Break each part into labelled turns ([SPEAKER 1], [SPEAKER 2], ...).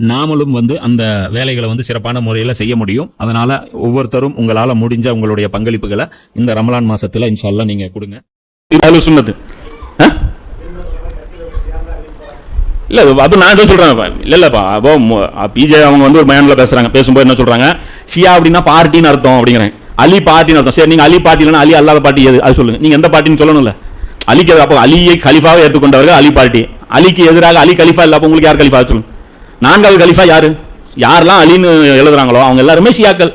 [SPEAKER 1] நாமளும் வந்து அந்த வேலைகளை வந்து சிறப்பான முறையில் செய்ய முடியும். அதனால ஒவ்வொருத்தரும் உங்களால் முடிஞ்ச உங்களுடைய பங்களிப்புகளை இந்த ரமலான் மாசத்துல இன்ஷால்லா நீங்க கொடுங்க.
[SPEAKER 2] அஹ்லு சொன்னது ஆ? இல்ல அது நான் தான் சொல்றேன். இல்ல இல்லப்பா அப்போ பிஜே அவங்க வந்து ஒரு மயானில் பேசுறாங்க. பேசும்போது என்ன சொல்றாங்க? ஷியா அப்படின்னா பார்ட்டின்னு அர்த்தம் அப்படிங்கிறேன். அலி பார்ட்டின்னு அர்த்தம். சரி நீங்க அலி பார்ட்டி இல்லைன்னா அலி அல்லாத பார்ட்டி எது? அது சொல்லுங்க. நீங்க எந்த பார்ட்டின்னு சொல்லணும்ல? அலிக்கு அப்போ அலியை கலிஃபாவை எடுத்துக்கொண்டவர்கள் அலி பார்ட்டி. அலிக்கு எதிராக அலி கலிஃபா இல்ல அப்போ உங்களுக்கு யார் கலிஃபா சொல்லுங்க? நான்காவது கலிஃபா யாரு? யாரெல்லாம் அலின்னு எழுதுறாங்களோ அவங்க எல்லாருமே ஷியாக்கள்.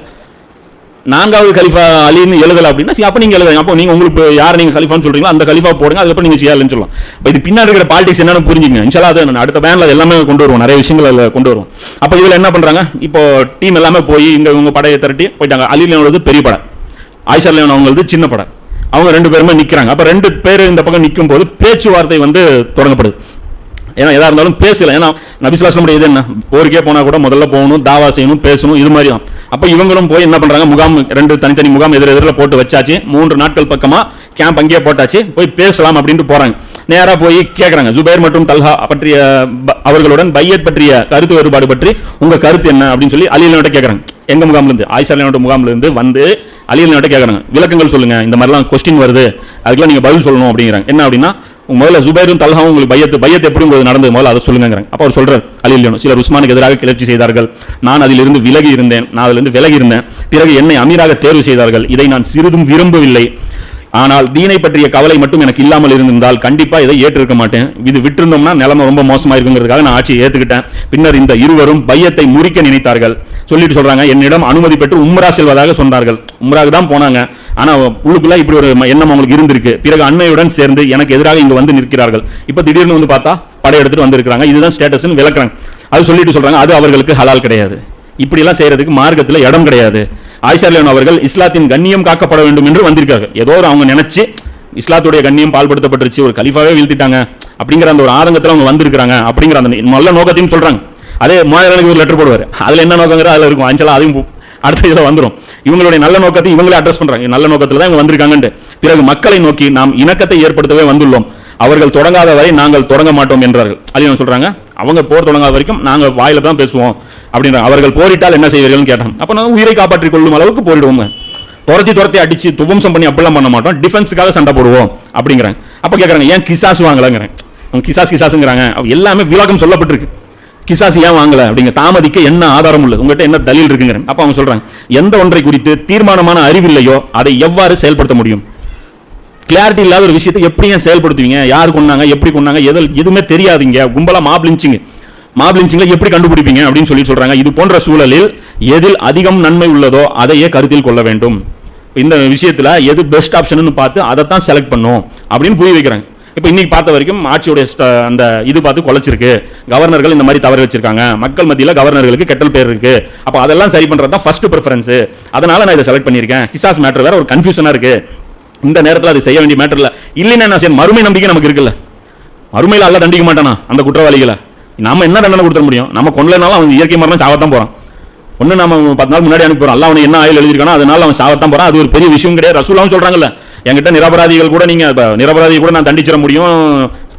[SPEAKER 2] நான்காவது கலிஃபா அலின்னு எழுதல அப்படின்னா சரி, அப்ப நீங்க எழுதுங்க. அப்போ நீங்க உங்களுக்கு யார் நீங்க கலிஃபான்னு சொல்றீங்களோ அந்த கலிஃபா போடுங்க. அதுக்கப்புறம் நீங்க செய்யலன்னு சொல்லலாம் இப்போ இது பின்னாடி இருக்கிற பாலிடிக்ஸ் என்னன்னு புரிஞ்சுங்க. இன்ஷால்லா அது நான் அடுத்த பேனில் எல்லாமே கொண்டு வருவோம். நிறைய விஷயங்கள் அதில் கொண்டு வருவோம். அப்போ இதில் என்ன பண்ணுறாங்க இப்போ டீம் எல்லாமே போய் இங்கே இவங்க படையை திரட்டி போயிட்டாங்க. அலிலோடது பெரிய படை. ஆயிஷா லியோன் அவங்களது சின்ன படம் அவங்க ரெண்டு பேருமே நிற்கிறாங்க அப்போ ரெண்டு பேர் இந்த பக்கம் நிற்கும் போது பேச்சுவார்த்தை வந்து தொடங்கப்படுது. ஏன்னா எதாக இருந்தாலும் பேசல ஏன்னா நபிசுலாசனுடைய இது என்ன? போருக்கே போனால் கூட முதல்ல போகணும் தாவா செய்யணும் பேசணும் இது மாதிரி தான். இவங்களும் போய் என்ன பண்ணுறாங்க முகாம் ரெண்டு தனித்தனி முகாம் எதிர் எதிரில் போட்டு வச்சாச்சு. மூன்று நாட்கள் பக்கமாக கேம்ப் அங்கேயே போட்டாச்சு. போய் பேசலாம் அப்படின்ட்டு போகிறாங்க நேராக போய் கேட்குறாங்க ஜுபேர் மற்றும் தல்ஹா பற்றிய ப- அவர்களுடன் பையத் பற்றிய கருத்து வேறுபாடு பற்றி உங்கள் கருத்து என்ன அப்படின்னு சொல்லி அலிலோட கேட்குறாங்க எங்கள் முகாம்ல இருந்து ஆயிஷா அலியோட முகாம்ல இருந்து வந்து அலிலோட கேட்குறாங்க விளக்கங்கள் சொல்லுங்கள் இந்த மாதிரிலாம் கொஸ்டின் வருது. அதுக்கெல்லாம் நீங்கள் பதில் சொல்லணும் அப்படிங்கிறாங்க. என்ன அப்படின்னா முதல்ல ஜுபைரும் தல்ஹாவும் உங்களுக்கு பையத்து பையத்து எப்படி உங்களுக்கு நடந்தது. முதல்ல அதை சொல்லுங்கிறாங்க அப்போ அவர் சொல்கிறார் அலி சிலர் உஸ்மானுக்கு எதிராக கிளர்ச்சி செய்தார்கள். நான் அதிலிருந்து விலகி இருந்தேன். நான் அதிலிருந்து விலகி இருந்தேன். பிறகு என்னை அமீராக தேர்வு செய்தார்கள். இதை நான் சிறிதும் விரும்பவில்லை. ஆனால் தீனை பற்றிய கவலை மட்டும் எனக்கு இல்லாமல் இருந்திருந்தால் கண்டிப்பாக இதை ஏற்றிருக்க மாட்டேன். இது விட்டிருந்தோம்னா நிலைமை ரொம்ப மோசமாக இருக்குங்கிறதுக்காக நான் ஆட்சியை ஏற்றுக்கிட்டேன். பின்னர் இந்த இருவரும் பையத்தை முறிக்க நினைத்தார்கள். சொல்லிட்டு சொல்கிறாங்க என்னிடம் அனுமதி பெற்று உம்ரா செல்வதாக சொன்னார்கள். உம்ராக்கு தான் போனாங்க. ஆனால் உள்ளுக்குள்ள இப்படி ஒரு ம- எண்ணம் அவங்களுக்கு இருந்திருக்கு. பிறகு அண்மையுடன் சேர்ந்து எனக்கு எதிராக இங்கே வந்து நிற்கிறார்கள். இப்போ திடீர்னு வந்து பார்த்தா படையெடுத்துட்டு வந்திருக்கிறாங்க. இதுதான் ஸ்டேட்டஸ்னு விளக்குறாங்க. அது சொல்லிட்டு சொல்கிறாங்க அது அவர்களுக்கு ஹலால் கிடையாது. இப்படிலாம் செய்கிறதுக்கு மார்க்கத்தில் இடம் கிடையாது. ஆயிஷர்லேன் அவர்கள் இஸ்லாத்தின் கண்ணியம் காக்கப்பட வேண்டும் என்று வந்திருக்காங்க ஏதோ ஒரு அவங்க நினச்சி இஸ்லாத்துடைய கண்ணியம் பால்படுத்தப்பட்டுருச்சு ஒரு கலிஃபாவே வீழ்த்திட்டாங்க அப்படிங்கிற அந்த ஒரு ஆதங்கத்தில் அவங்க வந்திருக்கிறாங்க அப்படிங்கிற அந்த நல்ல நோக்கத்தையும் சொல்கிறாங்க அதே மூவாயிரம் ஒரு லெட்டர் போடுவார். அதில் என்ன நோக்கங்கிற அதில் இருக்கும். அஞ்சலா அதையும் அடுத்த இதில் வந்துடும் இவங்களுடைய நல்ல நோக்கத்தை இவங்களே அட்ரஸ் பண்ணுறாங்க நல்ல நோக்கத்தில் தான் இவங்க வந்திருக்காங்கன்ட்டு. பிறகு மக்களை நோக்கி நாம் இணக்கத்தை ஏற்படுத்தவே வந்துள்ளோம். அவர்கள் தொடங்காத வரை நாங்கள் தொடங்க மாட்டோம் என்றார்கள். அது என்ன சொல்கிறாங்க அவங்க போர் தொடங்காத வரைக்கும் நாங்கள் வாயில தான் பேசுவோம் அப்படின்ற அவர்கள் போரிட்டால் என்ன செய்வீர்கள்னு கேட்டாங்க. அப்போ நாங்கள் உயிரை காப்பாற்றிக் கொள்ளும் அளவுக்கு போரிடுவோங்க துரத்தி துரத்தி அடிச்சு துவம்சம் பண்ணி அப்படிலாம் பண்ண மாட்டோம். டிஃபென்ஸுக்காக சண்டை போடுவோம் அப்படிங்கிறாங்க. அப்போ கேட்குறாங்க ஏன் கிசாஸ் வாங்கலங்கிறாங்க அவங்க கிசாஸ் கிசாஸுங்கிறாங்க. எல்லாமே விளக்கம் சொல்லப்பட்டிருக்கு. கிசாஸ் ஏன் வாங்கல? அப்படிங்க. தாமதிக்க என்ன ஆதாரம் உள்ளது உங்ககிட்ட என்ன தலில் இருக்குங்கிறேன் அப்ப அவங்க சொல்றாங்க எந்த ஒன்றை குறித்து தீர்மானமான அறிவு இல்லையோ அதை எவ்வாறு செயல்படுத்த முடியும்? கிளாரிட்டி இல்லாத ஒரு விஷயத்தை எப்படி ஏன் செயல்படுத்துவீங்க? யார் கொண்டாங்க எப்படி கொண்டாங்க எதில் எதுவுமே தெரியாதீங்க. கும்பலா மாப்ளிஞ்சிங்க மாப்ளிஞ்சிங்களை எப்படி கண்டுபிடிப்பீங்க? அப்படின்னு சொல்லி சொல்றாங்க. இது போன்ற சூழலில் எதில் அதிகம் நன்மை உள்ளதோ அதையே கருத்தில் கொள்ள வேண்டும். இந்த விஷயத்துல எது பெஸ்ட் ஆப்ஷன் பார்த்து அதை தான் செலக்ட் பண்ணும். அப்படின்னு புரிய வைக்கிறாங்க. இப்போ இன்னைக்கு பார்த்த வரைக்கும் ஆட்சியுடைய அந்த இது பார்த்து குலைச்சிருக்கு. கவர்னர்கள் இந்த மாதிரி தவறு வச்சிருக்காங்க. மக்கள் மத்தியில் கவர்னர்களுக்கு கெட்டல் பேர் இருக்கு. அப்போ அதெல்லாம் சரி பண்ணுறது தான் ஃபர்ஸ்ட் ப்ரிஃபரன்ஸ் அதனால நான் இதை செலக்ட் பண்ணியிருக்கேன். கிசாஸ் மேட்டர் வேற ஒரு கன்ஃபியூஷனாக இருக்கு. இந்த நேரத்தில் அது செய்ய வேண்டிய மேட்டர் இல்லை. இல்லைன்னா என்ன செய்யணும்? மறுமை நம்பிக்கை நமக்கு இருக்குல்ல. மறுமையில் அல்ல தண்டிக்க மாட்டானா? அந்த குற்றவாளிகளை. நம்ம என்ன தண்டனை கொடுத்துட முடியும்? நம்ம கொண்டனாலும் அவன் இயற்கை மரணம் சாவத்தான் போகிறான் ஒன்று நம்ம பத்து நாள் முன்னாடி அனுப்புறோம் அல்ல அவன் என்ன ஆயில் எழுதிருக்கானோ அதனால அவன் சாவத்தான் போகிறான் அது ஒரு பெரிய விஷயம் கிடையாது. ரசூலாவும் சொல்கிறாங்கல்ல என்கிட்ட நிரபராதிகள் கூட நீங்க இப்போ நிரபராதி கூட நான் தண்டிச்சிட முடியும்.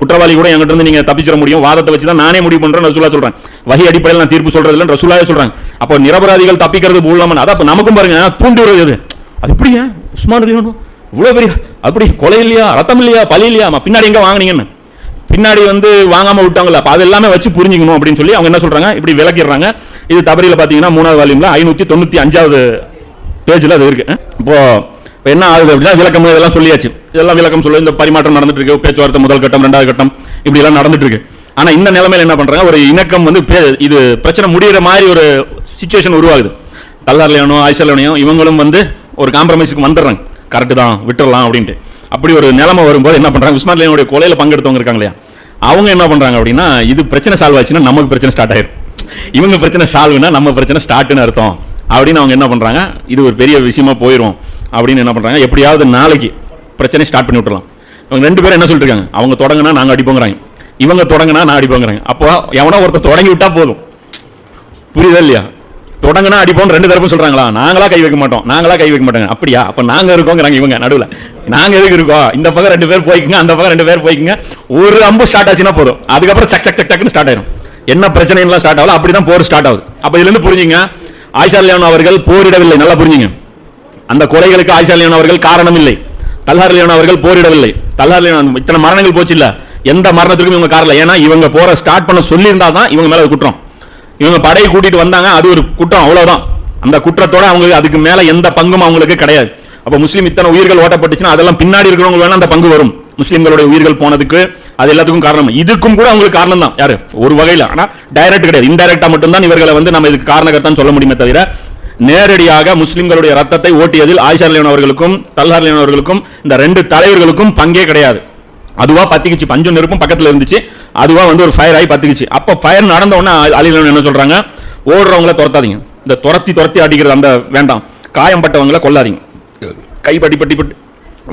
[SPEAKER 2] குற்றவாளி கூட என்கிட்ட இருந்து நீங்க தப்பிச்சிட முடியும். வாதத்தை வச்சு தான் நானே முடிவு பண்றேன் ரசூலா சொல்றேன். வகை அடிப்படையில் நான் தீர்ப்பு சொல்றது இல்லை ரசூலாவே சொல்றாங்க அப்போ நிரபராதிகள் தப்பிக்கிறது போலாம அதை அப்போ நமக்கும் பாருங்க தூண்டி வருது அது எப்படிங்க உஸ்மான் இவ்வளோ பெரிய அப்படி கொலை இல்லையா? ரத்தம் இல்லையா? பலி இல்லையா? பின்னாடி எங்கே வாங்கினீங்கன்னு. பின்னாடி வந்து வாங்காமல் விட்டாங்களா அப்போ அது எல்லாமே வச்சு புரிஞ்சுக்கணும் அப்படின்னு சொல்லி அவங்க என்ன சொல்கிறாங்க இப்படி விளக்கிடுறாங்க. இது தபரியில் பார்த்தீங்கன்னா மூணாவது வால்யூமில் ஐநூற்றி தொண்ணூற்றி அஞ்சாவது பேஜில் அது இருக்கு. இப்போது இப்போ என்ன ஆகுது அப்படின்னா விளக்கம் இதெல்லாம் சொல்லியாச்சு. இதெல்லாம் விளக்கம் சொல்லி இந்த பரிமாற்றம் நடந்துட்டு இருக்கு பேச்சுவார்த்தை முதல் கட்டம் ரெண்டாவது கட்டம் இப்படி எல்லாம் நடந்துட்டு இருக்கு ஆனா இந்த நிலைமையில என்ன பண்றாங்க ஒரு இணக்கம் வந்து பே- இது பிரச்சனை முடிகிற மாதிரி ஒரு சுச்சுவேஷன் உருவாகுது. தல்லார்லையானோ ஆயிஷலையானோ இவங்களும் வந்து ஒரு காம்ப்ரமைஸுக்கு வந்துடுறாங்க. கரெக்டு தான் விட்டுறலாம் அப்படின்ட்டு. அப்படி ஒரு நிலைமை வரும்போது என்ன பண்ணுறாங்க உஸ்மான்லையனுடைய கொலையில் பங்கெடுத்தவங்க இருக்காங்க இல்லையா? அவங்க என்ன பண்ணுறாங்க அப்படின்னா இது பிரச்சனை சால்வ் ஆச்சுன்னா நமக்கு பிரச்சனை ஸ்டார்ட் ஆயிரும். இவங்க பிரச்சனை சால்வ்னா நம்ம பிரச்சனை ஸ்டார்ட்னு அர்த்தம். அப்படின்னு அவங்க என்ன பண்ணுறாங்க இது ஒரு பெரிய விஷயமா போயிடும் அப்படின்னு என்ன பண்ணுறாங்க எப்படியாவது நாளைக்கு பிரச்சனை ஸ்டார்ட் பண்ணி விட்டுறலாம். அவங்க ரெண்டு பேரும் என்ன சொல்லிட்டு இருக்காங்க? அவங்க தொடங்கினா நாங்கள் அடிப்போங்கிறாங்க. இவங்க தொடங்கினா நான் அடிப்போங்கிறாங்க. அப்போ எவனோ ஒருத்தர் தொடங்கி விட்டால் போதும். புரியுதா இல்லையா? தொடங்கினா அடிப்போம் ரெண்டு தரப்பும் சொல்கிறாங்களா நாங்களா கை வைக்க மாட்டோம். நாங்களா கை வைக்க மாட்டாங்க. அப்படியா? அப்போ நாங்கள் இருக்கோங்கிறாங்க இவங்க நடுவில். நாங்கள் எதுக்கு இருக்கோம்? இந்த பக்கம் ரெண்டு பேர் போய்க்குங்க அந்த பக்கம் ரெண்டு பேர் போய்க்குங்க. ஒரு அம்பு ஸ்டார்ட் ஆச்சுன்னா போதும். அதுக்கப்புறம் சக் சக் சக் சக்னு ஸ்டார்ட் ஆயிரும். என்ன பிரச்சனைலாம் ஸ்டார்ட் ஸ்டார்ட் ஆகல. அப்படிதான் போர் ஸ்டார்ட் ஆகுது. அப்போ இதுலேருந்து புரிஞ்சுங்க. ஆயிஷா லியான் அவர்கள் போரிடவில்லை. நல்லா புரிஞ்சுங்க. அந்த கொலைகளுக்கு ஆயிஷா லியான் அவர்கள் காரணம் இல்லை தல்ஹார் லியான் அவர்கள் போரிடவில்லை. தல்ஹார் லியான் இத்தனை மரணங்கள் போச்சு இல்ல எந்த மரணத்துக்கும் இவங்க காரணம் ஏன்னா இவங்க போற ஸ்டார்ட் பண்ண சொல்லியிருந்தா தான் இவங்க மேல குற்றம். இவங்க படையை கூட்டிட்டு வந்தாங்க அது ஒரு குற்றம் அவ்வளவுதான். அந்த குற்றத்தோட அவங்க அதுக்கு மேல எந்த பங்கும் அவங்களுக்கு கிடையாது. அப்ப முஸ்லீம் இத்தனை உயிர்கள் ஓட்டப்பட்டுச்சுன்னா அதெல்லாம் பின்னாடி இருக்கிறவங்க வேணா அந்த பங்கு வரும். முஸ்லீம்களுடைய உயிர்கள் போனதுக்கு அது எல்லாத்துக்கும் காரணம். இதுக்கும் கூட அவங்களுக்கு காரணம் தான். யாரு? ஒரு வகையில. ஆனா டைரக்ட் கிடையாது. இன்டைரக்டா மட்டும்தான் இவர்களை வந்து நம்ம இதுக்கு காரணகர்த்தான் சொல்ல முடியுமே தவிர நேரடியாக முஸ்லிம்களுடைய ரத்தத்தை ஓட்டியதில் ஆயிஷா லியான் அவர்களுக்கும் தல்ஹார் லியான் அவர்களுக்கும் இந்த ரெண்டு தலைவர்களுக்கும் பங்கே கிடையாது. அதுவா பத்திக்குச்சு. பஞ்சம் நெருப்பும் பக்கத்தில் இருந்துச்சு. அதுவா வந்து ஒரு ஃபயர் ஆகி பத்திக்குச்சு. அப்போ ஃபயர் நடந்த உடனே அலிலன் என்ன சொல்றாங்க? ஓடுறவங்கள துரத்தாதீங்க. இந்த துரத்தி துரத்தி அடிக்கிறது அந்த வேண்டாம். காயம்பட்டவங்கள கொல்லாதீங்க. கை பட்டி பட்டி பட்டு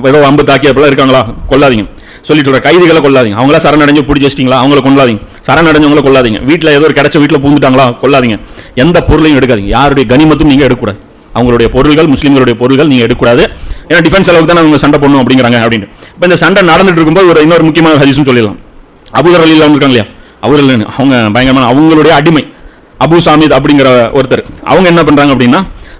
[SPEAKER 2] ஏதோ அம்பு தாக்கி அப்படிலாம் இருக்காங்களா? கொல்லாதீங்க. சொல்லிட்டு கைதிகளை கொள்ளாதீங்க அவங்கள சரணடைஞ்சு பிடிச்சி வச்சிட்டீங்களா? அவங்கள கொள்ளாதீங்க சரணடைஞ்சவங்களை கொள்ளாதீங்க. வீட்டில் ஏதோ ஒரு கிடைச்ச வீட்டில் பூந்துட்டாங்களா கொள்ளாதீங்க. எந்த பொருளையும் எடுக்காதீங்க. யாருடைய கனிமத்தும் நீங்கள் எடுக்கக்கூடாது. அவங்களுடைய பொருள்கள் முஸ்லீம்களுடைய பொருள்கள் நீங்கள் எடுக்கக்கூடாது. ஏன்னா டிஃபென்ஸ் அளவுக்கு தான் அவங்க சண்டை பண்ணும் அப்படிங்கிறாங்க அப்படின்னு இப்போ இந்த சண்டை நடந்துட்டு இருக்கும்போது ஒரு இன்னொரு முக்கியமான ஹரிசும் சொல்லிடலாம். அபுதர் அலியில் இருக்காங்க இல்லையா அவர் அவங்க பயங்கரமான அவங்களுடைய அடிமை. அபு சாமித் அப்படிங்கிற ஒருத்தர். அவங்க என்ன பண்ணுறாங்க அப்படின்னா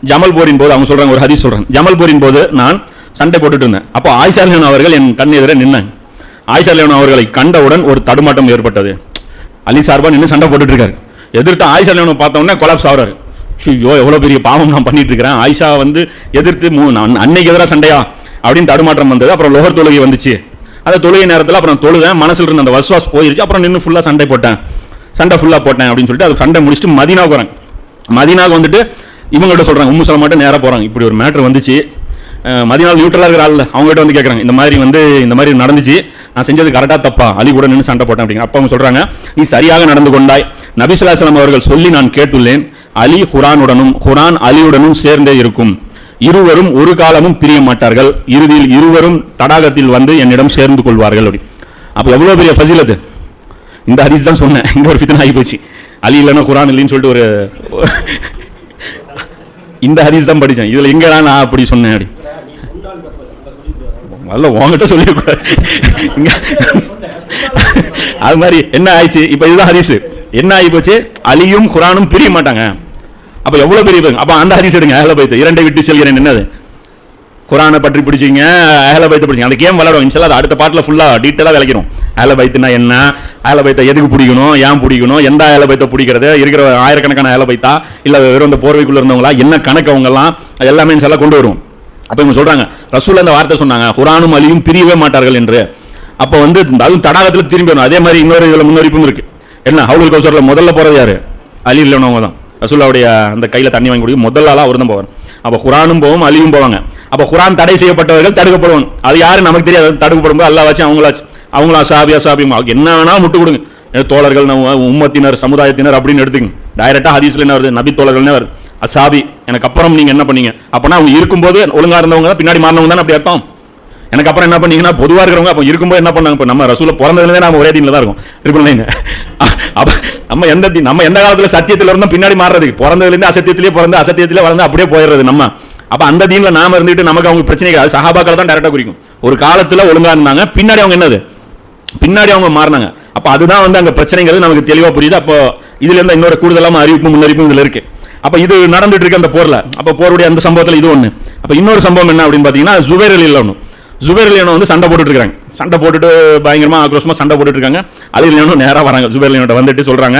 [SPEAKER 2] ஜமல் போரின் போது அவங்க சொல்கிறாங்க ஒரு ஹரி சொல்கிறாங்க ஜமல் போரின் போது நான் சண்டை போட்டுட்டு இருந்தேன். அப்போ ஆயிஷா அவர்கள் என் கண் எதிரே நின்னாங்க. ஆயிஷா அவர்களை கண்டவுடன் ஒரு தடுமாட்டம் ஏற்பட்டது. அலி சார்பா நின்று சண்டை போட்டுட்டு இருக்காரு எதிர்த்து ஆயிஷா லியானை பார்த்தோன்னே கொலாப்ஸ் ஆகிறாரு. ஐயோ எவ்வளோ பெரிய பாவம் நான் பண்ணிட்டு இருக்கிறேன் ஆயிஷா வந்து எதிர்த்து மூ- நான் அன்னைக்கு எதிராக சண்டையா? அப்படின்னு தடுமாற்றம் வந்தது. அப்புறம் லோகர் தொழுகை வந்துச்சு. அந்த தொழுகை நேரத்தில் அப்புறம் தொழுதேன். மனசில் இருந்த அந்த வஸ்வாஸ் போயிருச்சு. அப்புறம் நின்று ஃபுல்லாக சண்டை போட்டேன். சண்டை ஃபுல்லாக போட்டேன் அப்படின்னு சொல்லிட்டு அது சண்டை முடிச்சுட்டு மதினாவுக்கு வராங்க மதினாவுக்கு வந்துட்டு இவங்கள்ட்ட சொல்றாங்க உம்மு மாட்டேன் நேராக போகிறாங்க இப்படி ஒரு மேட்ரு வந்துச்சு. அஹ் நியூட்ரலாக இருக்கிற ஆள் அவங்ககிட்ட வந்து கேட்குறாங்க இந்த மாதிரி வந்து இந்த மாதிரி நடந்துச்சு. நான் செஞ்சது கரெக்டாக தப்பா? அலி கூட நின்று சண்டை போட்டேன் அப்படிங்க அப்போ அவங்க சொல்கிறாங்க நீ சரியாக நடந்து கொண்டாய். நபிசுல்லாசலம் அவர்கள் சொல்லி நான் கேட்டுள்ளேன் அலி ஹுரானுடனும் குரான் அலியுடனும் சேர்ந்தே இருக்கும். இருவரும் ஒரு காலமும் பிரிய மாட்டார்கள். இறுதியில் இருவரும் தடாகத்தில் வந்து என்னிடம் சேர்ந்து கொள்வார்கள். அப்படி. அப்போ எவ்வளோ பெரிய ஃபசிலத்து இந்த ஹரிஸ் தான் சொன்னேன். இங்கே ஒரு ஃபித்னா ஆகி போச்சு. அலி இல்லைன்னா குரான் இல்லைன்னு சொல்லிட்டு ஒரு இந்த ஹரிஸ் தான் படித்தேன் இதில் எங்கே நான் அப்படி சொன்னேன் அப்படி. முதல்ல உங்ககிட்ட சொல்லியிருக்கூடாது அது மாதிரி என்ன ஆயிடுச்சு? இப்போ இதுதான் ஹரிசு என்ன ஆகி போச்சு அலியும் குரானும் பிரிய மாட்டாங்க. அப்போ எவ்வளோ பெரிய அப்போ அந்த ஹரிசு எடுங்க அகல பைத்து. இரண்டை விட்டு செல்கிறேன் என்னது? குரானை பற்றி பிடிச்சிங்க அகல பைத்தை பிடிச்சிங்க அந்த கேம் விளாடுவோம் இன்ஷால்லா அது அடுத்த பாட்டில் ஃபுல்லாக டீட்டெயிலாக விளக்கிறோம் அகல பைத்துனா என்ன? அகல பைத்தை எதுக்கு பிடிக்கணும்? ஏன் பிடிக்கணும்? எந்த அகல பைத்தை பிடிக்கிறது? இருக்கிற ஆயிரக்கணக்கான அகல பைத்தா? இல்லை வெறும் இந்த போர்வைக்குள்ளே இருந்தவங்களா? என்ன கணக்கு அவங்கெல்லாம்? எல்லாமே இன்ஷால்லா கொண்டு வரும் அப்போ இவங்க சொல்கிறாங்க ரசூல் அந்த வார்த்தை சொன்னாங்க குரானும் அலியும் பிரியவே மாட்டார்கள் என்று. அப்போ வந்து அதுவும் தடாகத்தில் திரும்பி வரும் அதே மாதிரி இன்னொரு இதில் முன்னறிப்பும் இருக்குது என்ன ஹவுல் கௌசரில் முதல்ல போகிறது யார்? அலி இல்லைனவங்க தான். ரசூல்லாவுடைய அந்த கையில் தண்ணி வாங்கி கொடுக்கும் முதல்ல ஆளா அவர் தான் போவார். அப்போ குரானும் போவோம் அலியும் போவாங்க. அப்போ குரான் தடை செய்யப்பட்டவர்கள் தடுக்கப்படுவாங்க. அது யாரும் நமக்கு தெரியாது. தடுக்கப்படும் போது அல்லா வச்சு அவங்களாச்சு. அவங்களா சாபியா சாபியம் என்ன வேணால் முட்டு கொடுங்க. தோழர்கள் நம்ம உம்மத்தினர் சமுதாயத்தினர் அப்படின்னு எடுத்துங்க டைரெக்டாக ஹதீஸ்ல என்ன வருது? நபி தோழர்கள்னே வருது. அசாபி எனக்கு அப்புறம் நீங்கள் என்ன பண்ணீங்க? அப்போனா அவங்க இருக்கும்போது ஒழுங்கா இருந்தவங்க தான் பின்னாடி மாறினவங்க தானே அப்படி அர்த்தம்? எனக்கு அப்புறம் என்ன பண்ணீங்கன்னா பொதுவாக இருக்கிறவங்க அப்போ இருக்கும்போது என்ன பண்ணாங்க? இப்போ நம்ம ரசூல பிறந்ததுலேருந்தே நம்ம ஒரே தீனில் தான் இருக்கும். ட்ரிபிள் நைன் அப்போ நம்ம எந்த நம்ம எந்த காலத்தில் சத்தியத்தில் இருந்தோம் பின்னாடி மாறுறதுக்கு? பிறந்ததுலேருந்து அசத்தியத்திலே பிறந்து அசத்தியத்திலே வளர்ந்து அப்படியே போயிடுறது நம்ம. அப்போ அந்த தீன்ல நாம இருந்துட்டு நமக்கு அவங்க பிரச்சனை அது சஹாபாக்கள் தான் டேரெக்டாக குறிக்கும். ஒரு காலத்தில் ஒழுங்காக இருந்தாங்க பின்னாடி அவங்க என்னது? பின்னாடி அவங்க மாறினாங்க. அப்போ அதுதான் வந்து அங்கே பிரச்சனைங்கிறது நமக்கு தெளிவாக புரியுது. அப்போ இதுலேருந்து இன்னொரு கூடுதலான அறிவிப்பு முன்னறிவிப்பு இதில் இருக்குது அப்போ இது நடந்துட்டு இருக்கு அந்த போரில். அப்போ போருடைய அந்த சம்பவத்தில் இது ஒன்று அப்போ இன்னொரு சம்பவம் என்ன அப்படின்னு பார்த்தீங்கன்னா ஜுபேர் அலியில் ஒன்று ஜுபேர் வந்து சண்டை போட்டுட்டு இருக்காங்க. சண்டை போட்டுட்டு பயங்கரமாக ஆக்ரோஷமாக சண்டை போட்டுட்டு இருக்காங்க. அலியனும் நேராக வராங்க. ஜுபேர் அலியன்ட்ட வந்துட்டு சொல்கிறாங்க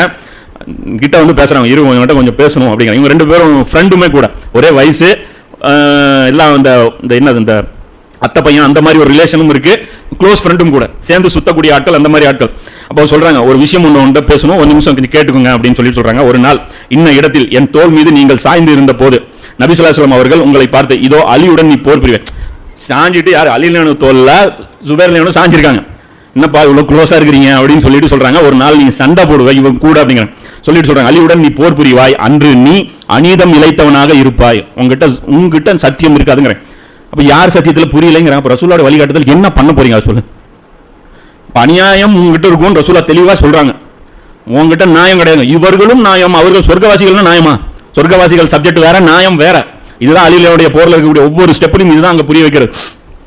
[SPEAKER 2] கிட்ட வந்து பேசுகிறாங்க இரு உங்கள்கிட்ட கொஞ்சம் பேசணும் அப்படிங்கிற. இவங்க ரெண்டு பேரும் ஃப்ரெண்டுமே கூட. ஒரே வயசு. எல்லாம் இந்த இந்த என்னது இந்த அத்தை பையன் அந்த மாதிரி ஒரு ரிலேஷனும் இருக்கு. க்ளோஸ் ஃப்ரெண்டும் கூட. சேர்ந்து சுத்தக்கூடிய ஆட்கள் அந்த மாதிரி ஆட்கள். அப்போ சொல்றாங்க ஒரு விஷயம் ஒன்று ஒன்று பேசணும் ஒரு நிமிஷம் கொஞ்சம் கேட்டுக்கோங்க அப்படின்னு சொல்லி சொல்றாங்க. ஒரு நாள் இன்ன இடத்தில் என் தோல் மீது நீங்கள் சாய்ந்து இருந்த போது நபிசுல்லாஸ்லாம் அவர்கள் உங்களை பார்த்து இதோ அலியுடன் நீ போர் புரிவேன். சாஞ்சிட்டு யார்? அலிலேனு தோல்ல சுபேர்லேனு சாஞ்சிருக்காங்க. என்னப்பா இவ்வளோ க்ளோஸாக இருக்கிறீங்க அப்படின்னு சொல்லிட்டு சொல்றாங்க. ஒரு நாள் நீ சண்டை போடுவாய் இவன் கூட அப்படிங்கிற. சொல்லிட்டு சொல்றாங்க அலியுடன் நீ போர் புரிவாய் அன்று நீ அநீதம் இழைத்தவனாக இருப்பாய். உங்ககிட்ட உங்ககிட்ட சத்தியம் இருக்காதுங்கிறேன் அப்ப யார் சத்தியத்தில் புரியலைங்கிறாங்க? அப்ப ரசூலோட வழிகாட்டுதல் என்ன பண்ண போறீங்க? சொல்லு. இப்ப அநியாயம் உங்ககிட்ட இருக்கும் ரசூலா தெளிவா சொல்றாங்க. உங்ககிட்ட நியாயம் கிடையாது. இவர்களும் நியாயம் அவர்கள் சொர்க்கவாசிகள்னா நியாயமா? சொர்க்கவாசிகள் சப்ஜெக்ட் வேற நியாயம் வேற. இதுதான் அலிலுடைய போரில் இருக்கக்கூடிய ஒவ்வொரு ஸ்டெப்பையும் இதுதான் அங்க புரிய வைக்கிறது.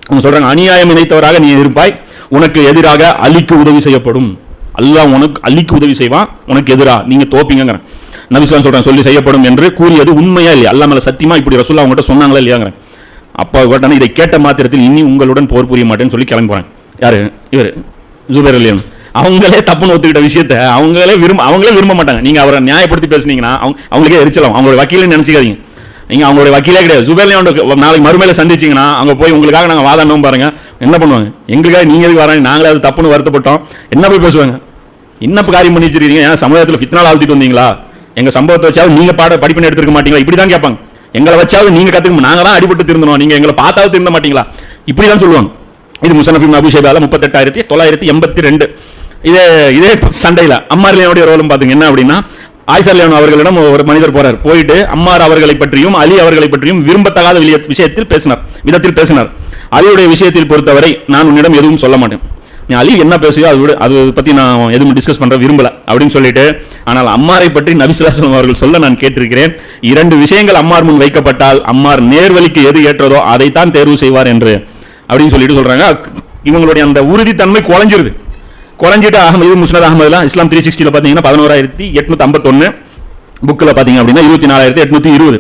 [SPEAKER 2] அவங்க சொல்றாங்க அநியாயம் இணைத்தவராக நீ இருப்பாய். உனக்கு எதிராக அலிக்கு உதவி செய்யப்படும். அல்லாஹ் உனக்கு அலிக்கு உதவி செய்வான். உனக்கு எதிரா. நீங்க தோப்பீங்கிறேன் நபிஸ்லாம் சொல்றேன் சொல்லி செய்யப்படும் என்று கூறியது உண்மையா இல்லையா? அல்லா சத்தியமா இப்படி ரசூல்லா அவங்ககிட்ட சொன்னாங்களா இல்லையாங்கிறேன். அப்பா உடனே இதை கேட்ட மாத்திரத்தில் இனி உங்களுடன் போர் புரிய மாட்டேன்னு சொல்லி கிளம்பி போறாங்க யாரு? இவர் ஜுபேர் அலியம் அவங்களே தப்புன்னு ஒத்துக்கிட்ட விஷயத்த அவங்களே விரும்ப அவங்களே விரும்ப மாட்டாங்க. நீங்க அவரை நியாயப்படுத்தி பேசுனீங்கன்னா அவங்க அவங்களுக்கே எரிச்சலாம் அவங்களோட வக்கீல்னு நினைச்சிக்காதீங்க. நீங்க அவங்களுடைய வக்கீலே கிடையாது. ஜுபேர் அலியான் நாளைக்கு மறுமையில சந்திச்சீங்கன்னா அங்க போய் உங்களுக்காக நாங்க வாதாடணும் பாருங்க. என்ன பண்ணுவாங்க? எங்களுக்காக நீங்க எதுக்கு வராங்க நாங்களே அது தப்புன்னு வருத்தப்பட்டோம். என்ன போய் பேசுவாங்க? என்ன காரியம் பண்ணி வச்சிருக்கீங்க ஏன்னா சமுதாயத்தில் ஃபித்னால் ஆழ்த்திட்டு வந்தீங்களா? எங்க சம்பவத்தை வச்சாவது நீங்க பாட படிப்பினை எடுத்துருக்க மாட்டீங்களா? இப்படி தான் கேட்பாங்க. எங்களை வச்சாவது நீங்க கத்துக்கணும். நாங்க தான் அடிபட்டு திருந்தணும். நீங்க எங்களை பார்த்தாவது திருந்த மாட்டீங்களா? இப்படி தான் சொல்லுவாங்க. இது முசனஃபிம் அபிஷேபால முப்பத்தெட்டாயிரத்தி தொள்ளாயிரத்தி எண்பத்தி ரெண்டு இதே இதே சண்டையில அம்மாரிலியனுடைய ரோலும் பார்த்துங்க என்ன அப்படின்னா ஆயிஷாலியான் அவர்களிடம் ஒரு மனிதர் போறார். போயிட்டு அம்மார் அவர்களை பற்றியும் அலி அவர்களை பற்றியும் விரும்பத்தகாத விஷயத்தில் பேசினார். விதத்தில் பேசினார். அலியுடைய விஷயத்தில் பொறுத்தவரை நான் உன்னிடம் எதுவும் சொல்ல மாட்டேன். நீ அலி என்ன பேசுயோ அது விடு அது பற்றி நான் எதுவும் டிஸ்கஸ் பண்ணுற விரும்பல அப்படின்னு சொல்லிட்டு ஆனால் அம்மாரை பற்றி நபிசுலாசலம் அவர்கள் சொல்ல நான் கேட்டிருக்கிறேன். இரண்டு விஷயங்கள் அம்மார் முன் வைக்கப்பட்டால் அம்மார் நேர்வழிக்கு எது ஏற்றதோ அதைத்தான் தேர்வு செய்வார் என்று அப்படின்னு சொல்லிட்டு சொல்கிறாங்க இவங்களுடைய அந்த உறுதித்தன்மை குறைஞ்சிருது. குறைஞ்சிட்டு அகமது முஸ்னத் அகமதுலாம் இஸ்லாம் த்ரீ சிக்ஸ்டியில் பார்த்தீங்கன்னா பதினோராயிரத்தி எட்நூத்தி ஐம்பத்தொன்னு புக்கில் பார்த்தீங்க அப்படின்னா இருபத்தி நாலாயிரத்தி எட்நூற்றி இருபது.